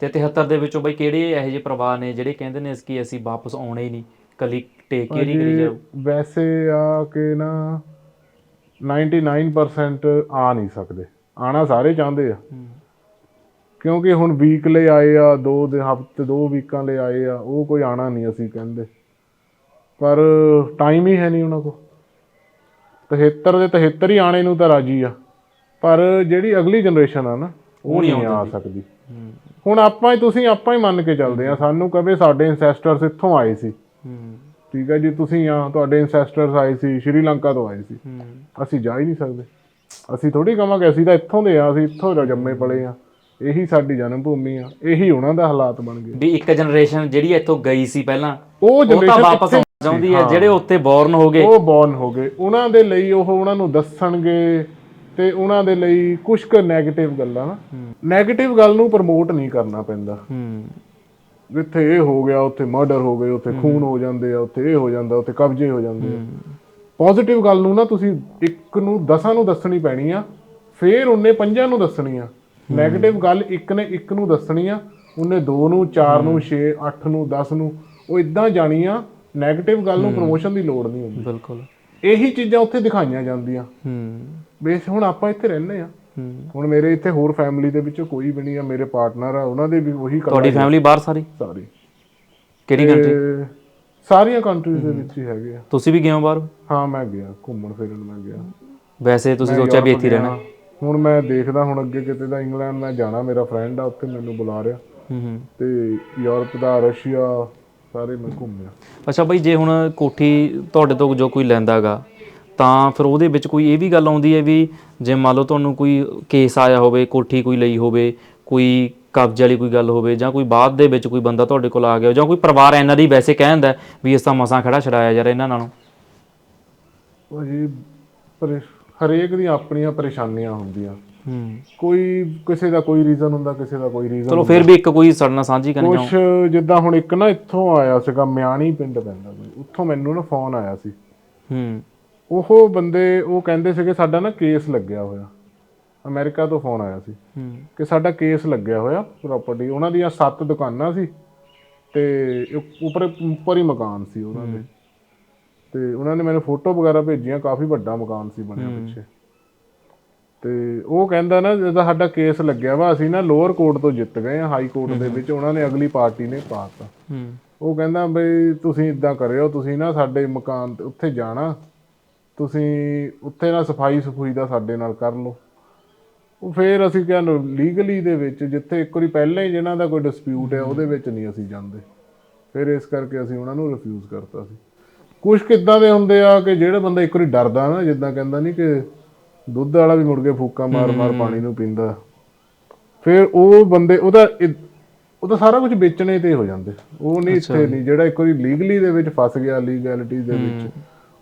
ਤੇ 73 ਦੇ ਵਿੱਚੋਂ ਬਈ ਕਿਹੜੇ ਇਹੋ ਜਿਹੇ ਪਰਿਵਾਰ ਨੇ ਜਿਹੜੇ ਕਹਿੰਦੇ ਨੇ ਕਿ ਅਸੀਂ ਵਾਪਸ ਆਉਣਾ ਹੀ ਨਹੀਂ? ਕਲੀ ਟੇਕ ਕੇਅਰ ਹੀ ਕਰੀ ਜਾਓ। ਵੈਸੇ ਆ ਕਿ ਨਾ 99% ਆ ਨਹੀਂ ਸਕਦੇ। ਆਣਾ ਸਾਰੇ ਚਾਹੁੰਦੇ ਆ। ਕਿਉਂਕਿ ਹੁਣ ਵੀਕ ਲਈ ਆਏ ਆ ਦੋ ਦੇ ਹਫ਼ਤੇ ਦੋ ਵੀਕਾਂ ਲਈ ਆਏ ਆ ਉਹ ਕੋਈ ਆਣਾ ਨਹੀਂ ਅਸੀਂ ਕਹਿੰਦੇ। ਪਰ ਟਾਈਮ ਹੀ ਹੈ ਨਹੀਂ ਉਹਨਾਂ ਕੋਲ। 73 ਦੇ 73 ਹੀ ਆਣੇ ਨੂੰ ਤਾਂ ਰਾਜੀ ਆ। ਪਰ ਜਿਹੜੀ ਅਗਲੀ ਜਨਰੇਸ਼ਨ ਆ ਨਾ ਉਹ ਨਹੀਂ ਆ ਸਕਦੀ। ਹੁਣ ਆਪਾਂ ਹੀ ਤੁਸੀਂ ਆਪਾਂ ਹੀ ਮੰਨ ਕੇ ਚੱਲਦੇ ਆ ਸਾਨੂੰ ਕਵੇ ਸਾਡੇ ਐਂਸੈਸਟਰਸ ਇੱਥੋਂ ਆਏ ਸੀ। ਠੀਕ ਹੈ ਜੀ ਤੁਸੀਂ ਆ ਤੁਹਾਡੇ ਐਂਸੈਸਟਰਸ ਆਏ ਸੀ ਸ਼੍ਰੀਲੰਕਾ ਤੋਂ ਆਏ ਸੀ। ਅਸੀਂ ਜਾ ਹੀ ਨਹੀਂ ਸਕਦੇ। ਅਸੀਂ ਥੋੜੀ ਕਵਾਂਗੇ ਅਸੀਂ ਤਾਂ ਇੱਥੋਂ ਦੇ ਆ ਅਸੀਂ ਇੱਥੋਂ ਜੰਮੇ ਪਲੇ ਆ। ਇਹੀ ਸਾਡੀ ਜਨਮ ਭੂਮੀ ਆ ਇਹੀ ਉਹਨਾਂ ਦਾ ਹਾਲਾਤ ਬਣ ਗਏ। ਵੀ ਇੱਕ ਜਨਰੇਸ਼ਨ ਜਿਹੜੀ ਇੱਥੋਂ ਗਈ ਸੀ ਪਹਿਲਾਂ ਉਹ ਉਹ ਤਾਂ ਵਾਪਸ ਆਉਣਾ ਚਾਹੁੰਦੀ ਹੈ ਜਿਹੜੇ ਉੱਥੇ ਬੋਰਨ ਹੋ ਗਏ। ਉਹ ਬੌਰਨ ਹੋ ਗਏ। ਉਹਨਾਂ ਦੇ ਲਈ ਉਹ ਉਹਨਾਂ ਨੂੰ ਦੱਸਣਗੇ ਤੇ ਉਹਨਾਂ ਦੇ ਲਈ ਕੁਝ ਕੁ 네ਗੇਟਿਵ ਗੱਲਾਂ ਨਾ। 네ਗੇਟਿਵ ਗੱਲ ਨੂੰ ਪ੍ਰਮੋਟ ਨਹੀਂ ਕਰਨਾ ਪੈਂਦਾ। ਹੂੰ। ਜਿੱਥੇ ਇਹ ਹੋ ਗਿਆ ਉੱਥੇ ਮਰਡਰ ਹੋ ਗਏ ਉੱਥੇ ਖੂਨ ਹੋ ਜਾਂਦੇ ਆ ਉੱਥੇ ਇਹ ਹੋ ਜਾਂਦਾ ਉੱਥੇ ਕਬਜ਼ੇ ਹੋ ਜਾਂਦੇ ਆ। ਪੋਜ਼ਿਟਿਵ ਗੱਲ ਨੂੰ ਨਾ ਤੁਸੀਂ ਇੱਕ ਨੂੰ ਦਸਾਂ ਨੂੰ ਦੱਸਣੀ ਪੈਣੀ ਆ ਫੇਰ ਉਹਨੇ ਪੰਜਾਂ ਨੂੰ ਦੱਸਣੀ ਆ। 네ਗੇਟਿਵ ਗੱਲ ਇੱਕ ਨੇ ਇੱਕ ਨੂੰ ਦੱਸਣੀ ਆ ਉਹਨੇ ਦੋ ਨੂੰ ਚਾਰ ਨੂੰ 6 8 ਨੂੰ 10 ਨੂੰ ਉਹ ਇਦਾਂ ਜਾਣੀ ਆ 네ਗੇਟਿਵ ਗੱਲ ਨੂੰ ਪ੍ਰੋਮੋਸ਼ਨ ਦੀ ਲੋੜ ਨਹੀਂ ਹੁੰਦੀ। ਬਿਲਕੁਲ। ਇਹੀ ਚੀਜ਼ਾਂ ਉੱਥੇ ਦਿਖਾਈਆਂ ਜਾਂਦੀਆਂ। ਹੂੰ। ਬੇਸ ਹੁਣ ਆਪਾਂ ਇੱਥੇ ਰਹਿੰਦੇ ਆ। ਹੂੰ। ਹੁਣ ਮੇਰੇ ਇੱਥੇ ਹੋਰ ਫੈਮਿਲੀ ਦੇ ਵਿੱਚੋਂ ਕੋਈ ਵੀ ਨਹੀਂ ਆ ਮੇਰੇ ਪਾਰਟਨਰ ਆ ਉਹਨਾਂ ਦੇ ਵੀ ਉਹੀ ਕੰਮ ਤੁਹਾਡੀ ਫੈਮਿਲੀ ਬਾਹਰ ਸਾਰੀ? ਸਾਰੀ। ਕਿਹੜੀ ਕੰਟਰੀ ਸਾਰੀਆਂ ਕੰਟਰੀਜ਼ ਦੇ ਵਿੱਚ ਹੀ ਹੈਗੇ ਆ। ਤੁਸੀਂ ਵੀ ਗਏ ਹੋ ਬਾਹਰ? ਹਾਂ ਮੈਂ ਗਿਆ। ਘੁੰਮਣ ਫਿਰਨ ਮੈਂ ਗਿਆ। ਵੈਸੇ ਤੁਸੀਂ ਸੋਚਿਆ ਵੀ ਇੱਥੇ ਰਹਿਣਾ। ਹੁਣ ਮੈਂ ਦੇਖਦਾ ਹੁਣ ਅੱਗੇ ਕਿਤੇ ਦਾ ਇੰਗਲੈਂਡ ਮੈਂ ਜਾਣਾ ਮੇਰਾ ਫਰੈਂਡ ਆ ਉੱਥੇ ਮੈਨੂੰ ਬੁਲਾ ਰਿਹਾ। ਹੂੰ ਹੂੰ। ਤੇ ਯੂਰਪ ਦਾ ਰਸ਼ੀਆ ਸਾਰੇ ਮੈਂ ਘੁੰਮਿਆ। ਅੱਛਾ ਬਈ ਜੇ ਹੁਣ ਕੋਠੀ ਤੁਹਾਡੇ ਤੋਂ ਜੋ ਕੋਈ ਲੈਂਦਾਗਾ ਤਾਂ ਫਿਰ ਉਹਦੇ ਵਿੱਚ ਕੋਈ ਇਹ ਵੀ ਗੱਲ ਆਉਂਦੀ ਹੈ ਵੀ ਜੇ ਮੰਨ ਲਓ ਤੁਹਾਨੂੰ ਕੋਈ ਕੇਸ ਆਇਆ ਹੋਵੇ ਕੋਠੀ ਕੋਈ ਲਈ ਹੋਵੇ ਕੋਈ ਕਬਜ਼ੇ ਵਾਲੀ ਕੋਈ ਗੱਲ ਹੋਵੇ ਜਾਂ ਕੋਈ ਬਾਅਦ ਦੇ ਵਿੱਚ ਕੋਈ ਬੰਦਾ ਤੁਹਾਡੇ ਕੋਲ ਆ ਗਿਆ ਜਾਂ ਕੋਈ ਪਰਿਵਾਰ ਐਨਾ ਦੀ ਵੈਸੇ ਕਹਿੰਦਾ ਵੀ ਇਸ ਤਾਂ ਮਸਾਂ ਖੜਾ ਛਡਾਇਆ ਯਾਰ ਇਹਨਾਂ ਨਾਲੋਂ। ਭਾਜੀ ਪਰ ਹਰੇਕ ਦੀਆਂ ਆਪਣੀਆਂ ਪਰੇਸ਼ਾਨੀਆਂ ਹੁੰਦੀਆਂ। ਹੂੰ। ਕੋਈ ਕਿਸੇ ਦਾ ਕੋਈ ਰੀਜ਼ਨ ਹੁੰਦਾ ਕਿਸੇ ਦਾ ਕੋਈ ਰੀਜ਼ਨ ਚਲੋ ਫਿਰ ਵੀ ਇੱਕ ਕੋਈ ਸਾਡੇ ਨਾਲ ਸਾਂਝੀ ਕਰਨੀ ਚਾਹੋ ਕੁਛ ਜਿੱਦਾਂ ਹੁਣ ਇੱਕ ਨਾ ਇੱਥੋਂ ਆਇਆ ਸੀਗਾ ਮਿਆਣੀ ਪਿੰਡ ਪੈਂਦਾ ਕੋਈ ਉੱਥੋਂ ਮੈਨੂੰ ਨਾ ਫੋਨ ਆਇਆ ਸੀ। ਹੂੰ। ਉਹ ਬੰਦੇ ਉਹ ਕਹਿੰਦੇ ਸੀਗੇ ਸਾਡਾ ਨਾ ਕੇਸ ਲੱਗਿਆ ਹੋਇਆ। ਅਮਰੀਕਾ ਤੋਂ ਫੋਨ ਆਇਆ ਸੀ। ਹੂੰ। ਕਿ ਸਾਡਾ ਕੇਸ ਲੱਗਿਆ ਹੋਇਆ ਪ੍ਰਾਪਰਟੀ ਉਹਨਾਂ ਦੀਆਂ ਸੱਤ ਦੁਕਾਨਾਂ ਸੀ ਤੇ ਉੱਪਰ ਉੱਪਰ ਹੀ ਮਕਾਨ ਸੀ ਉਹਨਾਂ ਦੇ। ਤੇ ਉਹਨਾਂ ਨੇ ਮੈਨੂੰ ਫੋਟੋ ਵਗੈਰਾ ਭੇਜੀਆਂ ਕਾਫੀ ਵੱਡਾ ਮਕਾਨ ਸੀ ਬਣਿਆ ਪਿੱਛੇ। ਤੇ ਉਹ ਕਹਿੰਦਾ ਨਾ ਜਦੋਂ ਸਾਡਾ ਕੇਸ ਲੱਗਿਆ ਵਾ ਅਸੀਂ ਨਾ ਲੋਅਰ ਕੋਰਟ ਤੋਂ ਜਿੱਤ ਗਏ ਆ ਹਾਈ ਕੋਰਟ ਦੇ ਵਿੱਚ। ਉਹਨਾਂ ਨੇ ਅਗਲੀ ਪਾਰਟੀ ਨੇ ਪਾਤਾ। ਉਹ ਕਹਿੰਦਾ ਬਈ ਤੁਸੀਂ ਇਦਾਂ ਕਰਿਓ ਤੁਸੀਂ ਨਾ ਸਾਡੇ ਮਕਾਨ ਤੇ ਉੱਥੇ ਜਾਣਾ। ਤੁਸੀਂ ਉੱਥੇ ਨਾ ਸਫ਼ਾਈ ਸਫੂਈ ਦਾ ਸਾਡੇ ਨਾਲ ਕਰ ਲਓ। ਉਹ ਫੇਰ ਅਸੀਂ ਕਿਹਾ ਲੀਗਲੀ ਦੇ ਵਿੱਚ ਜਿੱਥੇ ਇੱਕ ਵਾਰੀ ਪਹਿਲਾਂ ਹੀ ਜਿਹਨਾਂ ਦਾ ਕੋਈ ਡਿਸਪਿਊਟ ਹੈ ਉਹਦੇ ਵਿੱਚ ਨਹੀਂ ਅਸੀਂ ਜਾਂਦੇ। ਫਿਰ ਇਸ ਕਰਕੇ ਅਸੀਂ ਉਹਨਾਂ ਨੂੰ ਰਿਫਿਊਜ਼ ਕਰਤਾ ਸੀ। ਕੁਝ ਕਿੱਦਾਂ ਦੇ ਹੁੰਦੇ ਆ ਕਿ ਜਿਹੜਾ ਬੰਦਾ ਇੱਕ ਵਾਰੀ ਡਰਦਾ ਨਾ ਜਿੱਦਾਂ ਕਹਿੰਦਾ ਨਹੀਂ ਕਿ ਦੁੱਧ ਵਾਲਾ ਵੀ ਮੁੜ ਕੇ ਫੂਕਾ ਮਾਰ ਮਾਰ ਪਾਣੀ ਨੂੰ ਪੀਂਦਾ। ਫਿਰ ਉਹ ਬੰਦੇ ਉਹਦਾ ਉਹਦਾ ਸਾਰਾ ਕੁਝ ਵੇਚਣੇ ਤੇ ਹੋ ਜਾਂਦੇ। ਉਹ ਨਹੀਂ ਇੱਥੇ ਨਹੀਂ ਜਿਹੜਾ ਇੱਕ ਵਾਰੀ ਲੀਗਲੀ ਦੇ ਵਿੱਚ ਫਸ ਗਿਆ ਲੀਗੈਲਿਟੀ ਦੇ ਵਿੱਚ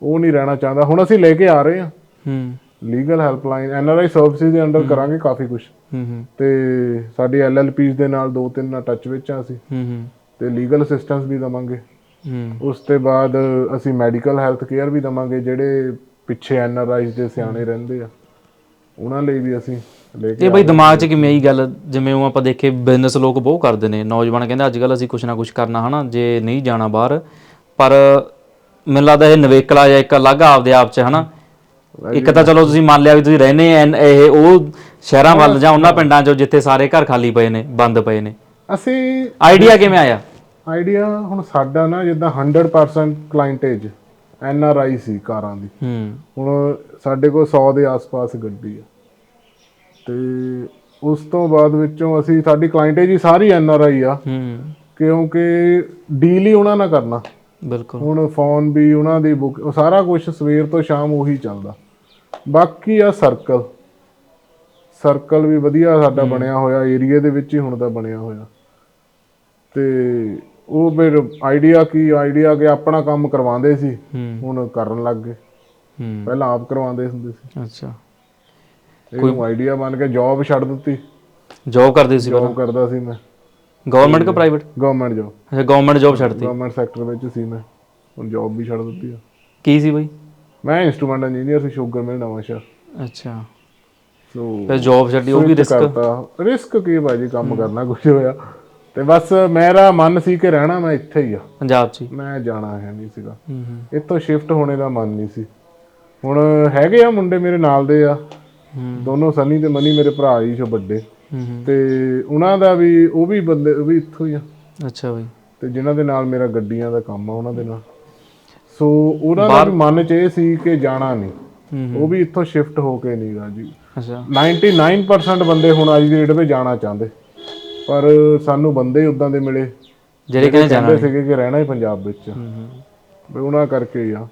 ਉਹ ਨਹੀਂ ਰਹਿਣਾ ਚਾਹੁੰਦਾ। ਹੁਣ ਅਸੀਂ ਲੈ ਕੇ ਆ ਰਹੇ ਹਾਂ। ਹੂੰ। ਲੀਗਲ ਹੈਲਪਲਾਈਨ ਐਨਆਰਆਈ ਸਰਵਿਸਿਜ਼ ਦੇ ਅੰਡਰ ਕਰਾਂਗੇ ਕਾਫੀ ਕੁਝ ਹੂੰ ਹੂੰ। ਤੇ ਸਾਡੀ ਐਲਐਲਪੀਸ ਦੇ ਨਾਲ ਦੋ ਤਿੰਨ ਨਾਲ ਟੱਚ ਵਿੱਚ ਆ ਅਸੀਂ। ਹੂੰ ਹੂੰ। ਤੇ ਲੀਗਲ ਅਸਿਸਟੈਂਸ ਵੀ ਦਵਾਂਗੇ। ਉਸ ਤੋਂ ਬਾਅਦ ਅਸੀਂ ਮੈਡੀਕਲ ਹੈਲਥ ਕੇਅਰ ਵੀ ਦਵਾਂਗੇ ਜਿਹੜੇ ਪਿੱਛੇ ਐਨਆਰਆਈਜ਼ ਦੇ ਸਿਆਣੇ ਰਹਿੰਦੇ ਆ। ਉਹਨਾਂ ਲਈ ਵੀ ਅਸੀਂ ਲੈ ਕੇ ਇਹ ਬਈ ਦਿਮਾਗ 'ਚ ਕਿਵੇਂ ਆਈ ਗੱਲ? ਜਿਵੇਂ ਉਹ ਆਪਾਂ ਦੇਖੇ ਬਿਜ਼ਨਸ ਲੋਕ ਬਹੁਤ ਕਰਦੇ ਨੇ। ਨੌਜਵਾਨ ਕਹਿੰਦੇ ਅੱਜ ਕੱਲ ਅਸੀਂ ਕੁਛ ਨਾ ਕੁਛ ਕਰਨਾ ਹਨਾ ਜੇ ਨਹੀਂ ਜਾਣਾ ਬਾਹਰ। ਪਰ ਮੈਨੂੰ ਲੱਗਦਾ ਇਹ ਨਵੇਕਲਾ ਜਾਂ ਇੱਕ ਅਲੱਗ ਆਪਦੇ ਆਪ 'ਚ ਹਨਾ। ਇੱਕ ਤਾਂ ਚਲੋ ਤੁਸੀਂ ਮੰਨ ਲਿਆ ਵੀ ਤੁਸੀਂ ਰਹਿੰਦੇ ਐ ਇਹ ਉਹ ਸ਼ਹਿਰਾਂ ਵੱਲ ਜਾਂ ਉਹਨਾਂ ਪਿੰਡਾਂ 'ਚੋਂ ਜਿੱਥੇ ਸਾਰੇ ਘਰ ਖਾਲੀ ਪਏ ਨੇ ਬੰਦ ਪਏ ਨੇ। ਅਸੀਂ ਆਈਡੀਆ ਕਿਵੇਂ ਆਇਆ? ਆਈਡੀਆ ਹੁਣ ਸਾਡਾ ਨਾ ਜਿੱਦਾਂ 100% ਕਲਾਇੰਟੇਜ ਐਨ ਆਰ ਆਈ ਸੀ ਕਾਰਾਂ ਦੀ। ਹੂੰ। ਹੁਣ ਸਾਡੇ ਕੋਲ 100 ਦੇ ਆਸ-ਪਾਸ ਗੱਡੀ ਆ। ਤੇ ਉਸ ਤੋਂ ਬਾਅਦ ਵਿੱਚੋਂ ਅਸੀਂ ਸਾਡੀ ਕਲਾਇੰਟੇਜ ਹੀ ਸਾਰੀ ਐਨ ਆਰ ਆਈ ਆ। ਹੂੰ। ਕਿਉਂਕਿ ਡੀਲ ਹੀ ਉਹਨਾਂ ਨਾਲ ਕਰਨਾ। ਬਿਲਕੁਲ। ਹੁਣ ਫੋਨ ਵੀ ਉਹਨਾਂ ਦੀ ਬੁੱਕ ਉਹ ਸਾਰਾ ਕੁਝ ਸਵੇਰ ਤੋਂ ਸ਼ਾਮ ਉਹੀ ਚੱਲਦਾ। ਬਾਕੀ ਆ ਸਰਕਲ ਸਰਕਲ ਵੀ ਵਧੀਆ ਸਾਡਾ ਬਣਿਆ ਹੋਇਆ ਏਰੀਆ ਦੇ ਵਿੱਚ ਹੀ ਹੁਣ ਦਾ ਬਣਿਆ ਹੋਇਆ। ਤੇ ਉਹ ਫਿਰ ਆਈਡੀਆ ਕੀ ਆਈਡੀਆ ਕਿ ਆਪਣਾ ਕੰਮ ਕਰਵਾਉਂਦੇ ਸੀ ਹੁਣ ਕਰਨ ਲੱਗ ਗਏ। ਹੂੰ। ਪਹਿਲਾਂ ਆਪ ਕਰਵਾਉਂਦੇ ਹੁੰਦੇ ਸੀ। ਅੱਛਾ। ਇਹਨੂੰ ਆਈਡੀਆ ਬਣ ਕੇ ਜੌਬ ਛੱਡ ਦਿੱਤੀ। ਜੌਬ ਕਰਦੇ ਸੀ ਜੌਬ ਕਰਦਾ ਸੀ ਮੈਂ। ਗਵਰਨਮੈਂਟ ਕਿ ਪ੍ਰਾਈਵੇਟ ਗਵਰਨਮੈਂਟ ਜੌਬ ਅੱਛਾ ਗਵਰਨਮੈਂਟ ਜੌਬ ਛੱਡਤੀ। ਗਵਰਨਮੈਂਟ ਸੈਕਟਰ ਵਿੱਚ ਸੀ ਮੈਂ। ਹੁਣ ਜੌਬ ਵੀ ਛੱਡ ਦਿੱਤੀ ਆ। ਕੀ ਸੀ ਬਈ? ਮੈਂ ਇਨਸਟਰੂਮੈਂਟ ਇੰਜੀਨੀਅਰ ਸੀ ਸ਼ੂਗਰ ਮਿਲ ਨਵਾਂ ਸ਼ਹਿਰ। ਅੱਛਾ। ਸੋ ਫਿਰ ਜੌਬ ਛੱਡੀ ਉਹ ਵੀ ਰਿਸਕ ਰਿਸਕ ਕੀ ਭਾਜੀ ਕੰਮ ਕਰਨਾ ਕੁਝ ਹੋਇਆ। ਤੇ ਬਸ ਮੇਰਾ ਮਨ ਸੀ ਕਿ ਰਹਿਣਾ ਮੈਂ ਇੱਥੇ ਹੀ ਆ। ਪੰਜਾਬ 'ਚ ਹੀ? ਮੈਂ ਜਾਣਾ ਹੈ ਨਹੀਂ ਸੀਗਾ। ਹੂੰ ਹੂੰ। ਇੱਥੋਂ ਸ਼ਿਫਟ ਹੋਣੇ ਦਾ ਮਨ ਨਹੀਂ ਸੀ। ਹੁਣ ਹੈਗੇ ਆ ਮੁੰਡੇ ਮੇਰੇ ਨਾਲ ਦੇ ਆ। ਹੂੰ। ਦੋਨੋਂ ਸਨੀ ਤੇ ਮਨੀ ਮੇਰੇ ਭਰਾ ਹੀ ਜੋ ਵੱਡੇ। ਹੂੰ ਹੂੰ। ਤੇ ਉਹਨਾਂ ਦਾ ਵੀ ਉਹ ਵੀ ਬੰਦੇ ਉਹ ਵੀ ਇੱਥੋਂ ਹੀ ਆ। ਅੱਛਾ ਬਈ। ਤੇ ਜਿਨ੍ਹਾਂ ਦੇ ਨਾਲ ਮੇਰਾ ਗੱਡੀਆਂ ਦਾ ਕੰਮ ਆ ਉਹਨਾਂ ਦੇ ਨਾਲ। ਸੋ ਉਹਨਾਂ ਦਾ ਵੀ ਮਨ 'ਚ ਇਹ ਸੀ ਕਿ ਜਾਣਾ ਨਹੀਂ। ਹੂੰ ਉਹ ਵੀ ਇੱਥੋਂ ਸ਼ਿਫਟ ਹੋ ਕੇ ਨਹੀਂ ਗਾ ਜੀ। ਅੱਛਾ। 99% ਬੰਦੇ ਹੁਣ ਅੱਜ ਦੀ ਡੇਟ 'ਤੇ ਜਾਣਾ ਚਾਹੁੰਦੇ। ਪਰ ਸਾਨੂੰ ਬੰਦੇ ਉਦਾਂ ਦੇ ਮਿਲੇ। ਜਿਹੜੇ ਕਹਿੰਦੇ ਜਾਣਾ ਕਹਿੰਦੇ ਸੀਗੇ ਕਿ ਰਹਿਣਾ ਹੀ ਪੰਜਾਬ ਵਿੱਚ। ਹੂੰ ਹੂੰ। ਵੀ ਉਹਨਾਂ ਕਰਕੇ ਹੀ ਆ।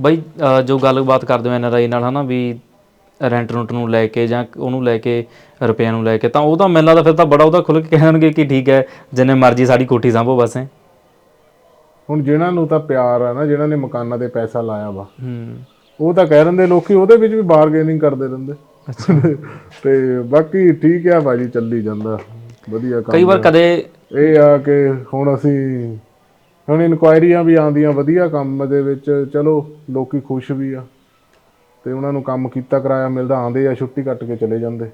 ਬਈ ਜੋ ਗੱਲਬਾਤ ਕਰਦੇ ਹੋ ਐਨਆਰਆਈ ਨਾਲ ਹਨਾ ਵੀ ਰੈਂਟ ਰੂੰਟ ਨੂੰ ਲੈ ਕੇ ਜਾਂ ਉਹਨੂੰ ਲੈ ਕੇ ਰੁਪਿਆਂ ਨੂੰ ਲੈ ਕੇ ਤਾਂ ਉਹ ਤਾਂ ਮੈਨੂੰ ਲੱਗਦਾ ਫਿਰ ਤਾਂ ਬੜਾ ਉਹਦਾ ਖੁੱਲ ਕੇ ਕਹਿਣਗੇ ਕਿ ਠੀਕ ਹੈ ਜਿੰਨੇ ਮਰਜ਼ੀ ਸਾਡੀ ਕੋਠੀ ਸਾਂਭੋ ਬਸ ਹੈ ਹੁਣ ਜਿਨ੍ਹਾਂ ਨੂੰ ਤਾਂ ਪਿਆਰ ਆ ਨਾ ਜਿਨ੍ਹਾਂ ਨੇ ਮਕਾਨਾਂ ਤੇ ਪੈਸਾ ਲਾਇਆ ਵਾ। ਹੂੰ। ਉਹ ਤਾਂ ਕਹਿ ਰਹਿੰਦੇ ਲੋਕੀ ਉਹਦੇ ਵਿੱਚ ਵੀ ਬਾਰਗੇਨਿੰਗ ਕਰਦੇ ਰਹਿੰਦੇ। ਤੇ ਬਾਕੀ ਠੀਕ ਆ ਬਾਜੀ ਚੱਲੀ ਜਾਂਦਾ। ਵਧੀਆ ਕੰਮ ਕਈ ਵਾਰ ਕਦੇ ਇਹ ਆ ਕਿ ਹੁਣ ਅਸੀਂ ਹੁਣ ਇਨਕੁਆਇਰੀਆਂ ਵੀ ਆਉਂਦੀਆਂ ਵਧੀਆ ਕੰਮ ਦੇ ਵਿੱਚ ਚਲੋ ਲੋਕੀ ਖੁਸ਼ ਵੀ ਆ। ਤੇ ਉਹਨਾਂ ਨੂੰ ਕੰਮ ਕੀਤਾ ਕਰਾਇਆ ਮਿਲਦਾ ਆਉਂਦੇ ਆ ਛੁੱਟੀ ਕੱਟ ਕੇ ਚਲੇ ਜਾਂਦੇ।